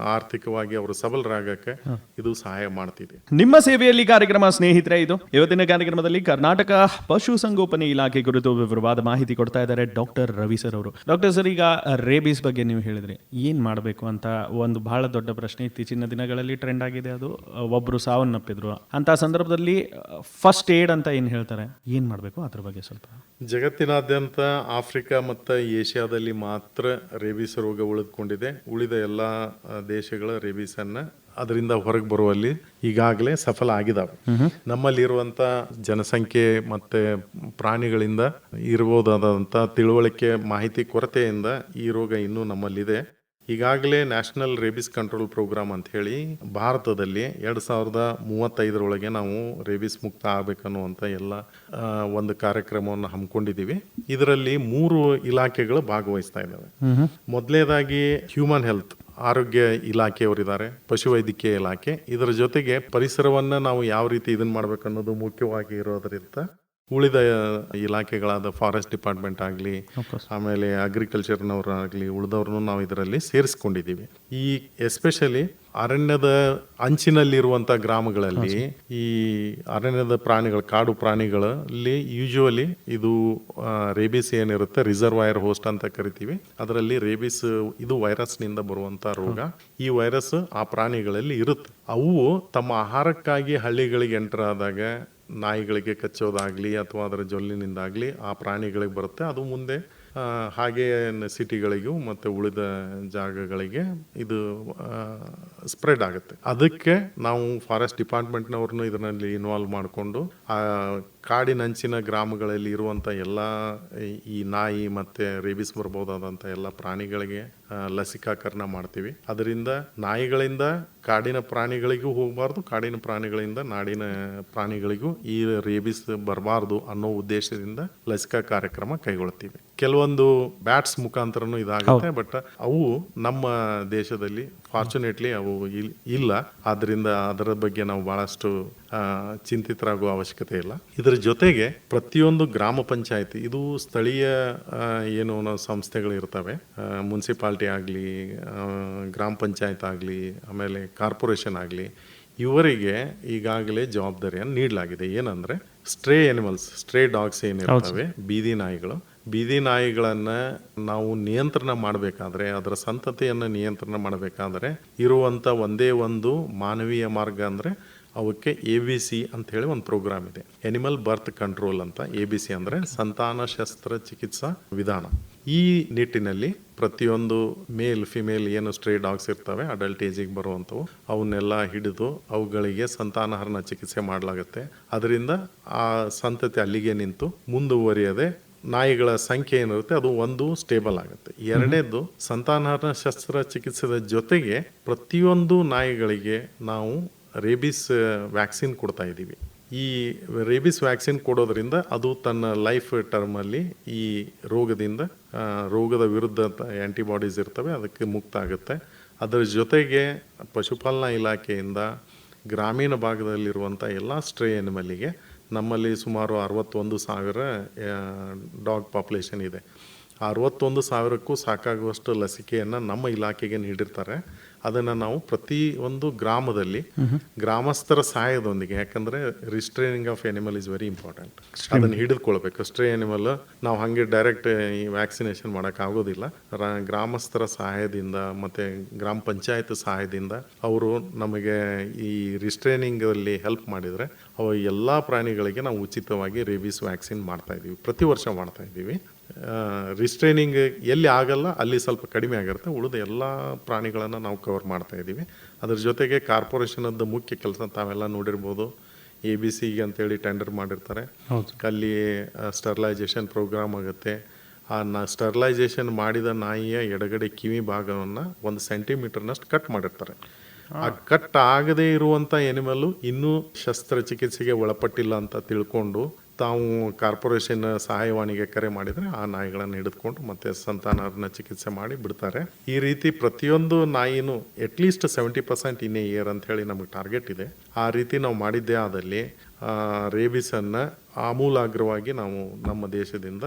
ಆರ್ಥಿಕವಾಗಿ ಅವರು ಸಬಲರಾಗಕ್ಕೆ ಇದು ಸಹಾಯ ಮಾಡ್ತಿದೆ. ನಿಮ್ಮ ಸೇವೆಯಲ್ಲಿ ಕಾರ್ಯಕ್ರಮ ಸ್ನೇಹಿತರೆ ಇದು. ಇವತ್ತಿನ ಕಾರ್ಯಕ್ರಮದಲ್ಲಿ ಕರ್ನಾಟಕ ಪಶು ಸಂಗೋಪನೆ ಇಲಾಖೆ ಕುರಿತು ವಿವರವಾದ ಮಾಹಿತಿ ಕೊಡ್ತಾ ಇದ್ದಾರೆ ಡಾಕ್ಟರ್ ರವಿ ಸರ್ ಅವರು. ಡಾಕ್ಟರ್ ಸರ್ ಈಗ ರೇಬೀಸ್ ಬಗ್ಗೆ ನೀವು ಹೇಳಿದ್ರೆ. ಏನ್ ಮಾಡಬೇಕು ಅಂತ ಒಂದು ಬಹಳ ದೊಡ್ಡ ಪ್ರಶ್ನೆ ಇತ್ತೀಚಿನ ದಿನಗಳಲ್ಲಿ ಟ್ರೆಂಡ್ ಆಗಿದೆ ಅದು. ಒಬ್ರು ಸಾವನ್ನಪ್ಪಿದ್ರು. ಅಂತ ಸಂದರ್ಭದಲ್ಲಿ ಫಸ್ಟ್ ಏಡ್ ಅಂತ ಏನ್ ಹೇಳ್ತಾರೆ? ಏನ್ ಮಾಡಬೇಕು ಅದ್ರ ಬಗ್ಗೆ ಸ್ವಲ್ಪ? ಜಗತ್ತಿನಾದ್ಯಂತ ಆಫ್ರಿಕಾ ಮತ್ತು ಏಷ್ಯಾದಲ್ಲಿ ಮಾತ್ರ ರೇಬಿಸ್ ರೋಗ ಉಳಿದುಕೊಂಡಿದೆ. ಉಳಿದ ಎಲ್ಲ ದೇಶಗಳ ರೇಬಿಸನ್ನ ಅದರಿಂದ ಹೊರಗೆ ಬರುವಲ್ಲಿ ಈಗಾಗಲೇ ಸಫಲ ಆಗಿದಾವೆ. ನಮ್ಮಲ್ಲಿರುವಂಥ ಜನಸಂಖ್ಯೆ ಮತ್ತೆ ಪ್ರಾಣಿಗಳಿಂದ ಇರ್ಬೋದಾದಂಥ ತಿಳುವಳಿಕೆ ಮಾಹಿತಿ ಕೊರತೆಯಿಂದ ಈ ರೋಗ ಇನ್ನೂ ನಮ್ಮಲ್ಲಿದೆ. ಈಗಾಗಲೇ ನ್ಯಾಷನಲ್ ರೇಬಿಸ್ ಕಂಟ್ರೋಲ್ ಪ್ರೋಗ್ರಾಮ್ ಅಂತ ಹೇಳಿ ಭಾರತದಲ್ಲಿ ಎರಡು ಸಾವಿರದ ಮೂವತ್ತೈದರೊಳಗೆ ನಾವು ರೇಬಿಸ್ ಮುಕ್ತ ಆಗಬೇಕನ್ನುವಂಥ ಎಲ್ಲ ಒಂದು ಕಾರ್ಯಕ್ರಮವನ್ನು ಹಮ್ಮಿಕೊಂಡಿದ್ದೀವಿ. ಇದರಲ್ಲಿ ಮೂರು ಇಲಾಖೆಗಳು ಭಾಗವಹಿಸ್ತಾ ಇದ್ದಾವೆ. ಮೊದಲನೇದಾಗಿ ಹ್ಯೂಮನ್ ಹೆಲ್ತ್ ಆರೋಗ್ಯ ಇಲಾಖೆಯವರಿದ್ದಾರೆ ಪಶುವೈದ್ಯಕೀಯ ಇಲಾಖೆ. ಇದರ ಜೊತೆಗೆ ಪರಿಸರವನ್ನು ನಾವು ಯಾವ ರೀತಿ ಇದನ್ನು ಮಾಡ್ಬೇಕು ಅನ್ನೋದು ಮುಖ್ಯವಾಗಿ ಇರೋದರಿಂದ ಉಳಿದ ಇಲಾಖೆಗಳಾದ ಫಾರೆಸ್ಟ್ ಡಿಪಾರ್ಟ್ಮೆಂಟ್ ಆಗಲಿ ಆಮೇಲೆ ಅಗ್ರಿಕಲ್ಚರ್ನವರಾಗಲಿ ಉಳಿದವ್ರನ್ನೂ ನಾವು ಇದರಲ್ಲಿ ಸೇರಿಸ್ಕೊಂಡಿದ್ದೀವಿ. ಈ ಎಸ್ಪೆಷಲಿ ಅರಣ್ಯದ ಅಂಚಿನಲ್ಲಿರುವಂಥ ಗ್ರಾಮಗಳಲ್ಲಿ ಈ ಅರಣ್ಯದ ಪ್ರಾಣಿಗಳು ಕಾಡು ಪ್ರಾಣಿಗಳಲ್ಲಿ ಯೂಶುವಲಿ ಇದು ರೇಬಿಸ್ ಏನಿರುತ್ತೆ ರಿಸರ್ವಾಯರ್ ಹೋಸ್ಟ್ ಅಂತ ಕರಿತೀವಿ. ಅದರಲ್ಲಿ ರೇಬಿಸ್ ಇದು ವೈರಸ್ನಿಂದ ಬರುವಂಥ ರೋಗ. ಈ ವೈರಸ್ ಆ ಪ್ರಾಣಿಗಳಲ್ಲಿ ಇರುತ್ತೆ. ಅವು ತಮ್ಮ ಆಹಾರಕ್ಕಾಗಿ ಹಳ್ಳಿಗಳಿಗೆ ಎಂಟರ್ ಆದಾಗ ನಾಯಿಗಳಿಗೆ ಕಚ್ಚೋದಾಗಲಿ ಅಥವಾ ಅದರ ಜೊಲ್ಲಿನಿಂದಾಗಲಿ ಆ ಪ್ರಾಣಿಗಳಿಗೆ ಬರುತ್ತೆ. ಅದು ಮುಂದೆ ಹಾಗೇ ಸಿಟಿಗಳಿಗೂ ಮತ್ತು ಉಳಿದ ಜಾಗಗಳಿಗೆ ಇದು ಸ್ಪ್ರೆಡ್ ಆಗುತ್ತೆ. ಅದಕ್ಕೆ ನಾವು ಫಾರೆಸ್ಟ್ ಡಿಪಾರ್ಟ್ಮೆಂಟ್ನವ್ರನ್ನೂ ಇದರಲ್ಲಿ ಇನ್ವಾಲ್ವ್ ಮಾಡಿಕೊಂಡು, ಆ ಕಾಡಿನಂಚಿನ ಗ್ರಾಮಗಳಲ್ಲಿ ಇರುವಂಥ ಎಲ್ಲ ಈ- ನಾಯಿ ಮತ್ತು ರೇಬಿಸ್ ಬರ್ಬೋದಾದಂಥ ಎಲ್ಲ ಪ್ರಾಣಿಗಳಿಗೆ ಲಸಿಕಾಕರಣ ಮಾಡ್ತೀವಿ. ಅದರಿಂದ ನಾಯಿಗಳಿಂದ ಕಾಡಿನ ಪ್ರಾಣಿಗಳಿಗೂ ಹೋಗಬಾರ್ದು ಕಾಡಿನ ಪ್ರಾಣಿಗಳಿಂದ ನಾಡಿನ ಪ್ರಾಣಿಗಳಿಗೂ ಈ ರೇಬಿಸ್ ಬರಬಾರ್ದು ಅನ್ನೋ ಉದ್ದೇಶದಿಂದ ಲಸಿಕಾ ಕಾರ್ಯಕ್ರಮ ಕೈಗೊಳ್ತೀವಿ. ಕೆಲವೊಂದು ಬ್ಯಾಟ್ಸ್ ಮುಖಾಂತರನೂ ಇದಾಗುತ್ತೆ ಬಟ್ ಅವು ನಮ್ಮ ದೇಶದಲ್ಲಿ ಫಾರ್ಚುನೇಟ್ಲಿ ಅವು ಇಲ್- ಇಲ್ಲ. ಆದ್ದರಿಂದ ಅದರ ಬಗ್ಗೆ ನಾವು ಬಹಳಷ್ಟು ಆ, ಚಿಂತಿತರಾಗುವ ಅವಶ್ಯಕತೆ ಇಲ್ಲ. ಇದರ ಜೊತೆಗೆ ಪ್ರತಿಯೊಂದು ಗ್ರಾಮ ಪಂಚಾಯತಿ ಇದು ಸ್ಥಳೀಯ ಏನು ಸಂಸ್ಥೆಗಳು ಇರ್ತವೆ. ಮುನ್ಸಿಪಾಲ್ಟಿ ಆಗಲಿ ಗ್ರಾಮ ಪಂಚಾಯತ್ ಆಗಲಿ ಆಮೇಲೆ ಕಾರ್ಪೊರೇಷನ್ ಆಗಲಿ ಇವರಿಗೆ ಈಗಾಗಲೇ ಜವಾಬ್ದಾರಿಯನ್ನು ನೀಡಲಾಗಿದೆ. ಏನಂದ್ರೆ ಸ್ಟ್ರೇ ಅನಿಮಲ್ಸ್ ಸ್ಟ್ರೇ ಡಾಗ್ಸ್ ಏನಿರ್ತವೆ ಬೀದಿ ನಾಯಿಗಳು ಬೀದಿ ನಾಯಿಗಳನ್ನು ನಾವು ನಿಯಂತ್ರಣ ಮಾಡಬೇಕಾದ್ರೆ, ಅದರ ಸಂತತಿಯನ್ನು ನಿಯಂತ್ರಣ ಮಾಡಬೇಕಾದ್ರೆ ಇರುವಂತ ಒಂದೇ ಒಂದು ಮಾನವೀಯ ಮಾರ್ಗ ಅಂದ್ರೆ ಅವಕ್ಕೆ ಎ ಬಿ ಸಿ ಅಂತ ಹೇಳಿ ಒಂದು ಪ್ರೋಗ್ರಾಮ್ ಇದೆ. ಎನಿಮಲ್ ಬರ್ತ್ ಕಂಟ್ರೋಲ್ ಅಂತ ಎ ಬಿ ಸಿ ಅಂದ್ರೆ ಸಂತಾನ ಶಸ್ತ್ರ ಚಿಕಿತ್ಸಾ ವಿಧಾನ. ಈ ನಿಟ್ಟಿನಲ್ಲಿ ಪ್ರತಿಯೊಂದು ಮೇಲ್, ಫಿಮೇಲ್ ಏನು ಸ್ಟ್ರೇ ಡಾಗ್ಸ್ ಇರ್ತವೆ, ಅಡಲ್ಟ್ ಏಜಿಗೆ ಬರುವಂಥವು, ಅವನ್ನೆಲ್ಲ ಹಿಡಿದು ಅವುಗಳಿಗೆ ಸಂತಾನಹರಣ ಚಿಕಿತ್ಸೆ ಮಾಡಲಾಗುತ್ತೆ. ಅದರಿಂದ ಆ ಸಂತತಿ ಅಲ್ಲಿಗೆ ನಿಂತು ಮುಂದುವರಿಯದೆ ನಾಯಿಗಳ ಸಂಖ್ಯೆ ಏನಿರುತ್ತೆ ಅದು ಒಂದು ಸ್ಟೇಬಲ್ ಆಗುತ್ತೆ. ಎರಡನೇದು ಶಸ್ತ್ರ ಚಿಕಿತ್ಸೆದ ಜೊತೆಗೆ ಪ್ರತಿಯೊಂದು ನಾಯಿಗಳಿಗೆ ನಾವು ರೇಬಿಸ್ ವ್ಯಾಕ್ಸಿನ್ ಕೊಡ್ತಾ ಇದ್ದೀವಿ. ಈ ರೇಬಿಸ್ ವ್ಯಾಕ್ಸಿನ್ ಕೊಡೋದ್ರಿಂದ ಅದು ತನ್ನ ಲೈಫ್ ಟರ್ಮಲ್ಲಿ ಈ ರೋಗದಿಂದ ರೋಗದ ವಿರುದ್ಧ ಆ್ಯಂಟಿಬಾಡೀಸ್ ಇರ್ತವೆ, ಅದಕ್ಕೆ ಮುಕ್ತ ಆಗುತ್ತೆ. ಅದರ ಜೊತೆಗೆ ಪಶುಪಾಲನಾ ಇಲಾಖೆಯಿಂದ ಗ್ರಾಮೀಣ ಭಾಗದಲ್ಲಿರುವಂಥ ಎಲ್ಲ ಸ್ಟ್ರೇ ಎನಿಮಲ್ಲಿಗೆ ನಮ್ಮಲ್ಲಿ ಸುಮಾರು ಅರವತ್ತೊಂದು ಸಾವಿರ ಡಾಗ್ ಪಾಪ್ಯುಲೇಷನ್ ಇದೆ. ಅರವತ್ತೊಂದು ಸಾವಿರಕ್ಕೂ ಸಾಕಾಗುವಷ್ಟು ಲಸಿಕೆಯನ್ನು ನಮ್ಮ ಇಲಾಖೆಗೆ ನೀಡಿರ್ತಾರೆ. ಅದನ್ನು ನಾವು ಪ್ರತಿ ಒಂದು ಗ್ರಾಮದಲ್ಲಿ ಗ್ರಾಮಸ್ಥರ ಸಹಾಯದೊಂದಿಗೆ ಯಾಕಂದ್ರೆ restraining of animal is very important ಅದನ್ನು ಹಿಡಿದುಕೊಳ್ಬೇಕು. ಸ್ಟ್ರೇ ಎನಿಮಲ್ ನಾವು ಹಾಗೆ ಡೈರೆಕ್ಟ್ ಈ ವ್ಯಾಕ್ಸಿನೇಷನ್ ಮಾಡೋಕ್ಕಾಗೋದಿಲ್ಲ ಗ್ರಾಮಸ್ಥರ ಸಹಾಯದಿಂದ ಮತ್ತೆ ಗ್ರಾಮ ಪಂಚಾಯತ್ ಸಹಾಯದಿಂದ ಅವರು ನಮಗೆ ಈ ರಿಸ್ಟ್ರೈನಿಂಗಲ್ಲಿ ಹೆಲ್ಪ್ ಮಾಡಿದ್ರೆ ಅವ ಎಲ್ಲ ಪ್ರಾಣಿಗಳಿಗೆ ನಾವು ಉಚಿತವಾಗಿ ರೇಬಿಸ್ ವ್ಯಾಕ್ಸಿನ್ ಮಾಡ್ತಾ ಇದೀವಿ. ಪ್ರತಿ ವರ್ಷ ಮಾಡ್ತಾ ಇದ್ದೀವಿ ರಿಸ್ಟ್ರೈನಿಂಗ್ ಎಲ್ಲಿ ಆಗಲ್ಲ ಅಲ್ಲಿ ಸ್ವಲ್ಪ ಕಡಿಮೆ ಆಗಿರುತ್ತೆ. ಉಳಿದ ಎಲ್ಲ ಪ್ರಾಣಿಗಳನ್ನು ನಾವು ಕವರ್ ಮಾಡ್ತಾ ಇದ್ದೀವಿ. ಅದ್ರ ಜೊತೆಗೆ ಕಾರ್ಪೊರೇಷನದ್ದು ಮುಖ್ಯ ಕೆಲಸ ತಾವೆಲ್ಲ ನೋಡಿರ್ಬೋದು. ಎ ಬಿ ಸಿ ಅಂತೇಳಿ ಟೆಂಡರ್ ಮಾಡಿರ್ತಾರೆ. ಅಲ್ಲಿ ಸ್ಟರ್ಲೈಜೇಷನ್ ಪ್ರೋಗ್ರಾಮ್ ಆಗುತ್ತೆ. ಆ ನಾ ಸ್ಟರ್ಲೈಜೇಷನ್ ಮಾಡಿದ ನಾಯಿಯ ಎಡಗಡೆ ಕಿವಿ ಭಾಗವನ್ನು ಒಂದು ಸೆಂಟಿಮೀಟರ್ನಷ್ಟು ಕಟ್ ಮಾಡಿರ್ತಾರೆ. ಆ ಕಟ್ ಆಗದೇ ಇರುವಂಥ ಎನಿಮಲ್ಲು ಇನ್ನೂ ಶಸ್ತ್ರಚಿಕಿತ್ಸೆಗೆ ಒಳಪಟ್ಟಿಲ್ಲ ಅಂತ ತಿಳ್ಕೊಂಡು ತಾವು ಕಾರ್ಪೊರೇಷನ್ ಸಹಾಯವಾಣಿಗೆ ಕರೆ ಮಾಡಿದರೆ ಆ ನಾಯಿಗಳನ್ನು ಹಿಡಿದುಕೊಂಡು ಮತ್ತೆ ಸಂತಾನರನ್ನ ಚಿಕಿತ್ಸೆ ಮಾಡಿ ಬಿಡ್ತಾರೆ. ಈ ರೀತಿ ಪ್ರತಿಯೊಂದು ನಾಯಿನೂ at least seventy percent in a year ಅಂತ ಹೇಳಿ ನಮಗೆ ಟಾರ್ಗೆಟ್ ಇದೆ. ಆ ರೀತಿ ನಾವು ಮಾಡಿದ್ದೇ ಆದಲ್ಲಿ ರೇಬಿಸನ್ನು ಆಮೂಲಾಗ್ರವಾಗಿ ನಾವು ನಮ್ಮ ದೇಶದಿಂದ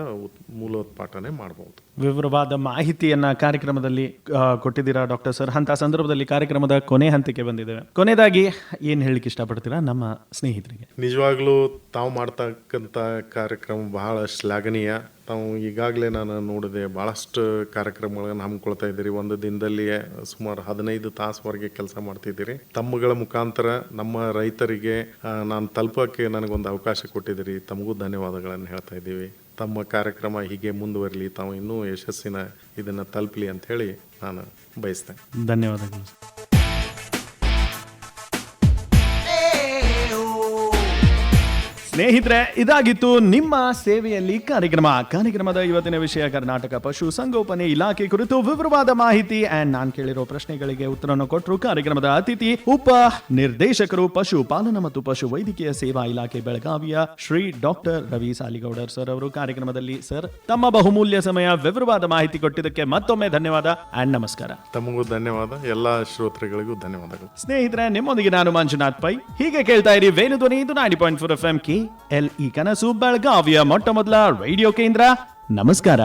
ಮೂಲೋತ್ಪಾಟನೆ ಮಾಡಬಹುದು ವಿವರವಾದ ಮಾಹಿತಿಯನ್ನ ಕಾರ್ಯಕ್ರಮದಲ್ಲಿ ಕೊಟ್ಟಿದ್ದೀರಾ ಡಾಕ್ಟರ್ ಸರ್? ಅಂತ ಸಂದರ್ಭದಲ್ಲಿ ಕಾರ್ಯಕ್ರಮದ ಕೊನೆ ಹಂತಕ್ಕೆ ಬಂದಿದ್ದೇವೆ. ಕೊನೆಯದಾಗಿ ಏನು ಹೇಳಲಿಕ್ಕೆ ಇಷ್ಟಪಡ್ತೀರಾ? ನಮ್ಮ ಸ್ನೇಹಿತರಿಗೆ. ನಿಜವಾಗ್ಲೂ ತಾವು ಮಾಡ್ತಕ್ಕಂಥ ಕಾರ್ಯಕ್ರಮ ಬಹಳ ಶ್ಲಾಘನೀಯ. ತಾವು ಈಗಾಗಲೇ ನಾನು ನೋಡಿದೆ ಭಾಳಷ್ಟು ಕಾರ್ಯಕ್ರಮಗಳನ್ನು ಹಮ್ಮಿಕೊಳ್ತಾ ಇದ್ದೀರಿ. ಒಂದು ದಿನದಲ್ಲಿಯೇ ಸುಮಾರು ಹದಿನೈದು ತಾಸುವರೆಗೆ ಕೆಲಸ ಮಾಡ್ತಿದ್ದೀರಿ. ತಮ್ಮಗಳ ಮುಖಾಂತರ ನಮ್ಮ ರೈತರಿಗೆ ನಾನು ತಲುಪೋಕ್ಕೆ ನನಗೊಂದು ಅವಕಾಶ ಕೊಟ್ಟಿದ್ದೀರಿ. ತಮಗೂ ಧನ್ಯವಾದಗಳನ್ನು ಹೇಳ್ತಾ ಇದ್ದೀವಿ. ತಮ್ಮ ಕಾರ್ಯಕ್ರಮ ಹೀಗೆ ಮುಂದುವರಲಿ, ತಾವು ಇನ್ನೂ ಯಶಸ್ಸಿನ ಇದನ್ನು ತಲುಪಲಿ ಅಂತ ಹೇಳಿ ನಾನು ಬಯಸ್ತೇನೆ. ಧನ್ಯವಾದಗಳು ಸ್ನೇಹಿತರೆ ಇದಾಗಿತ್ತು ನಿಮ್ಮ ಸೇವೆಯಲ್ಲಿ ಕಾರ್ಯಕ್ರಮ. ಕಾರ್ಯಕ್ರಮದ ಇವತ್ತಿನ ವಿಷಯ ಕರ್ನಾಟಕ ಪಶು ಸಂಗೋಪನೆ ಇಲಾಖೆ ಕುರಿತು ವಿವರವಾದ ಮಾಹಿತಿ. ಅಂಡ್ ನಾನು ಕೇಳಿರೋ ಪ್ರಶ್ನೆಗಳಿಗೆ ಉತ್ತರವನ್ನು ಕೊಟ್ಟರು ಕಾರ್ಯಕ್ರಮದ ಅತಿಥಿ ಉಪ ನಿರ್ದೇಶಕರು ಪಶು ಪಾಲನಾ ಮತ್ತು ಪಶು ವೈದ್ಯಕೀಯ ಸೇವಾ ಇಲಾಖೆ ಬೆಳಗಾವಿಯ ಶ್ರೀ ಡಾಕ್ಟರ್ ರವಿ ಸಾಲಿಗೌಡರ್ ಸರ್ ಅವರು ಕಾರ್ಯಕ್ರಮದಲ್ಲಿ. ಸರ್ ತಮ್ಮ ಬಹುಮೂಲ್ಯ ಸಮಯ ವಿವರವಾದ ಮಾಹಿತಿ ಕೊಟ್ಟಿದ್ದಕ್ಕೆ ಮತ್ತೊಮ್ಮೆ ಧನ್ಯವಾದ ಅಂಡ್ ನಮಸ್ಕಾರ. ತಮಗೂ ಧನ್ಯವಾದ ಎಲ್ಲಾ ಶ್ರೋತೃಗಳಿಗೂ ಧನ್ಯವಾದಗಳು. ಸ್ನೇಹಿತರೆ ನಿಮ್ಮೊಂದಿಗೆ ನಾನು ಮಂಜುನಾಥ್ ಪೈ. ಹೀಗೆ ಕೇಳ್ತಾ ಇರಿ ವೇಣು ಧ್ವನಿ ಇದು ninety point four F M K L E ಕನಸು, ಬೆಳಗಾವಿಯ ಮೊಟ್ಟ ಮೊದಲ ರೇಡಿಯೋ ಕೇಂದ್ರ. ನಮಸ್ಕಾರ.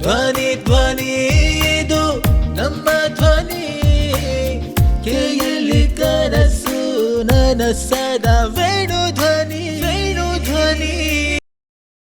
ಧ್ವನಿ ಧ್ವನಿ ಇದು ನಮ್ಮ ಧ್ವನಿ. ಕೇಳಿ ಕನಸು ನನಸ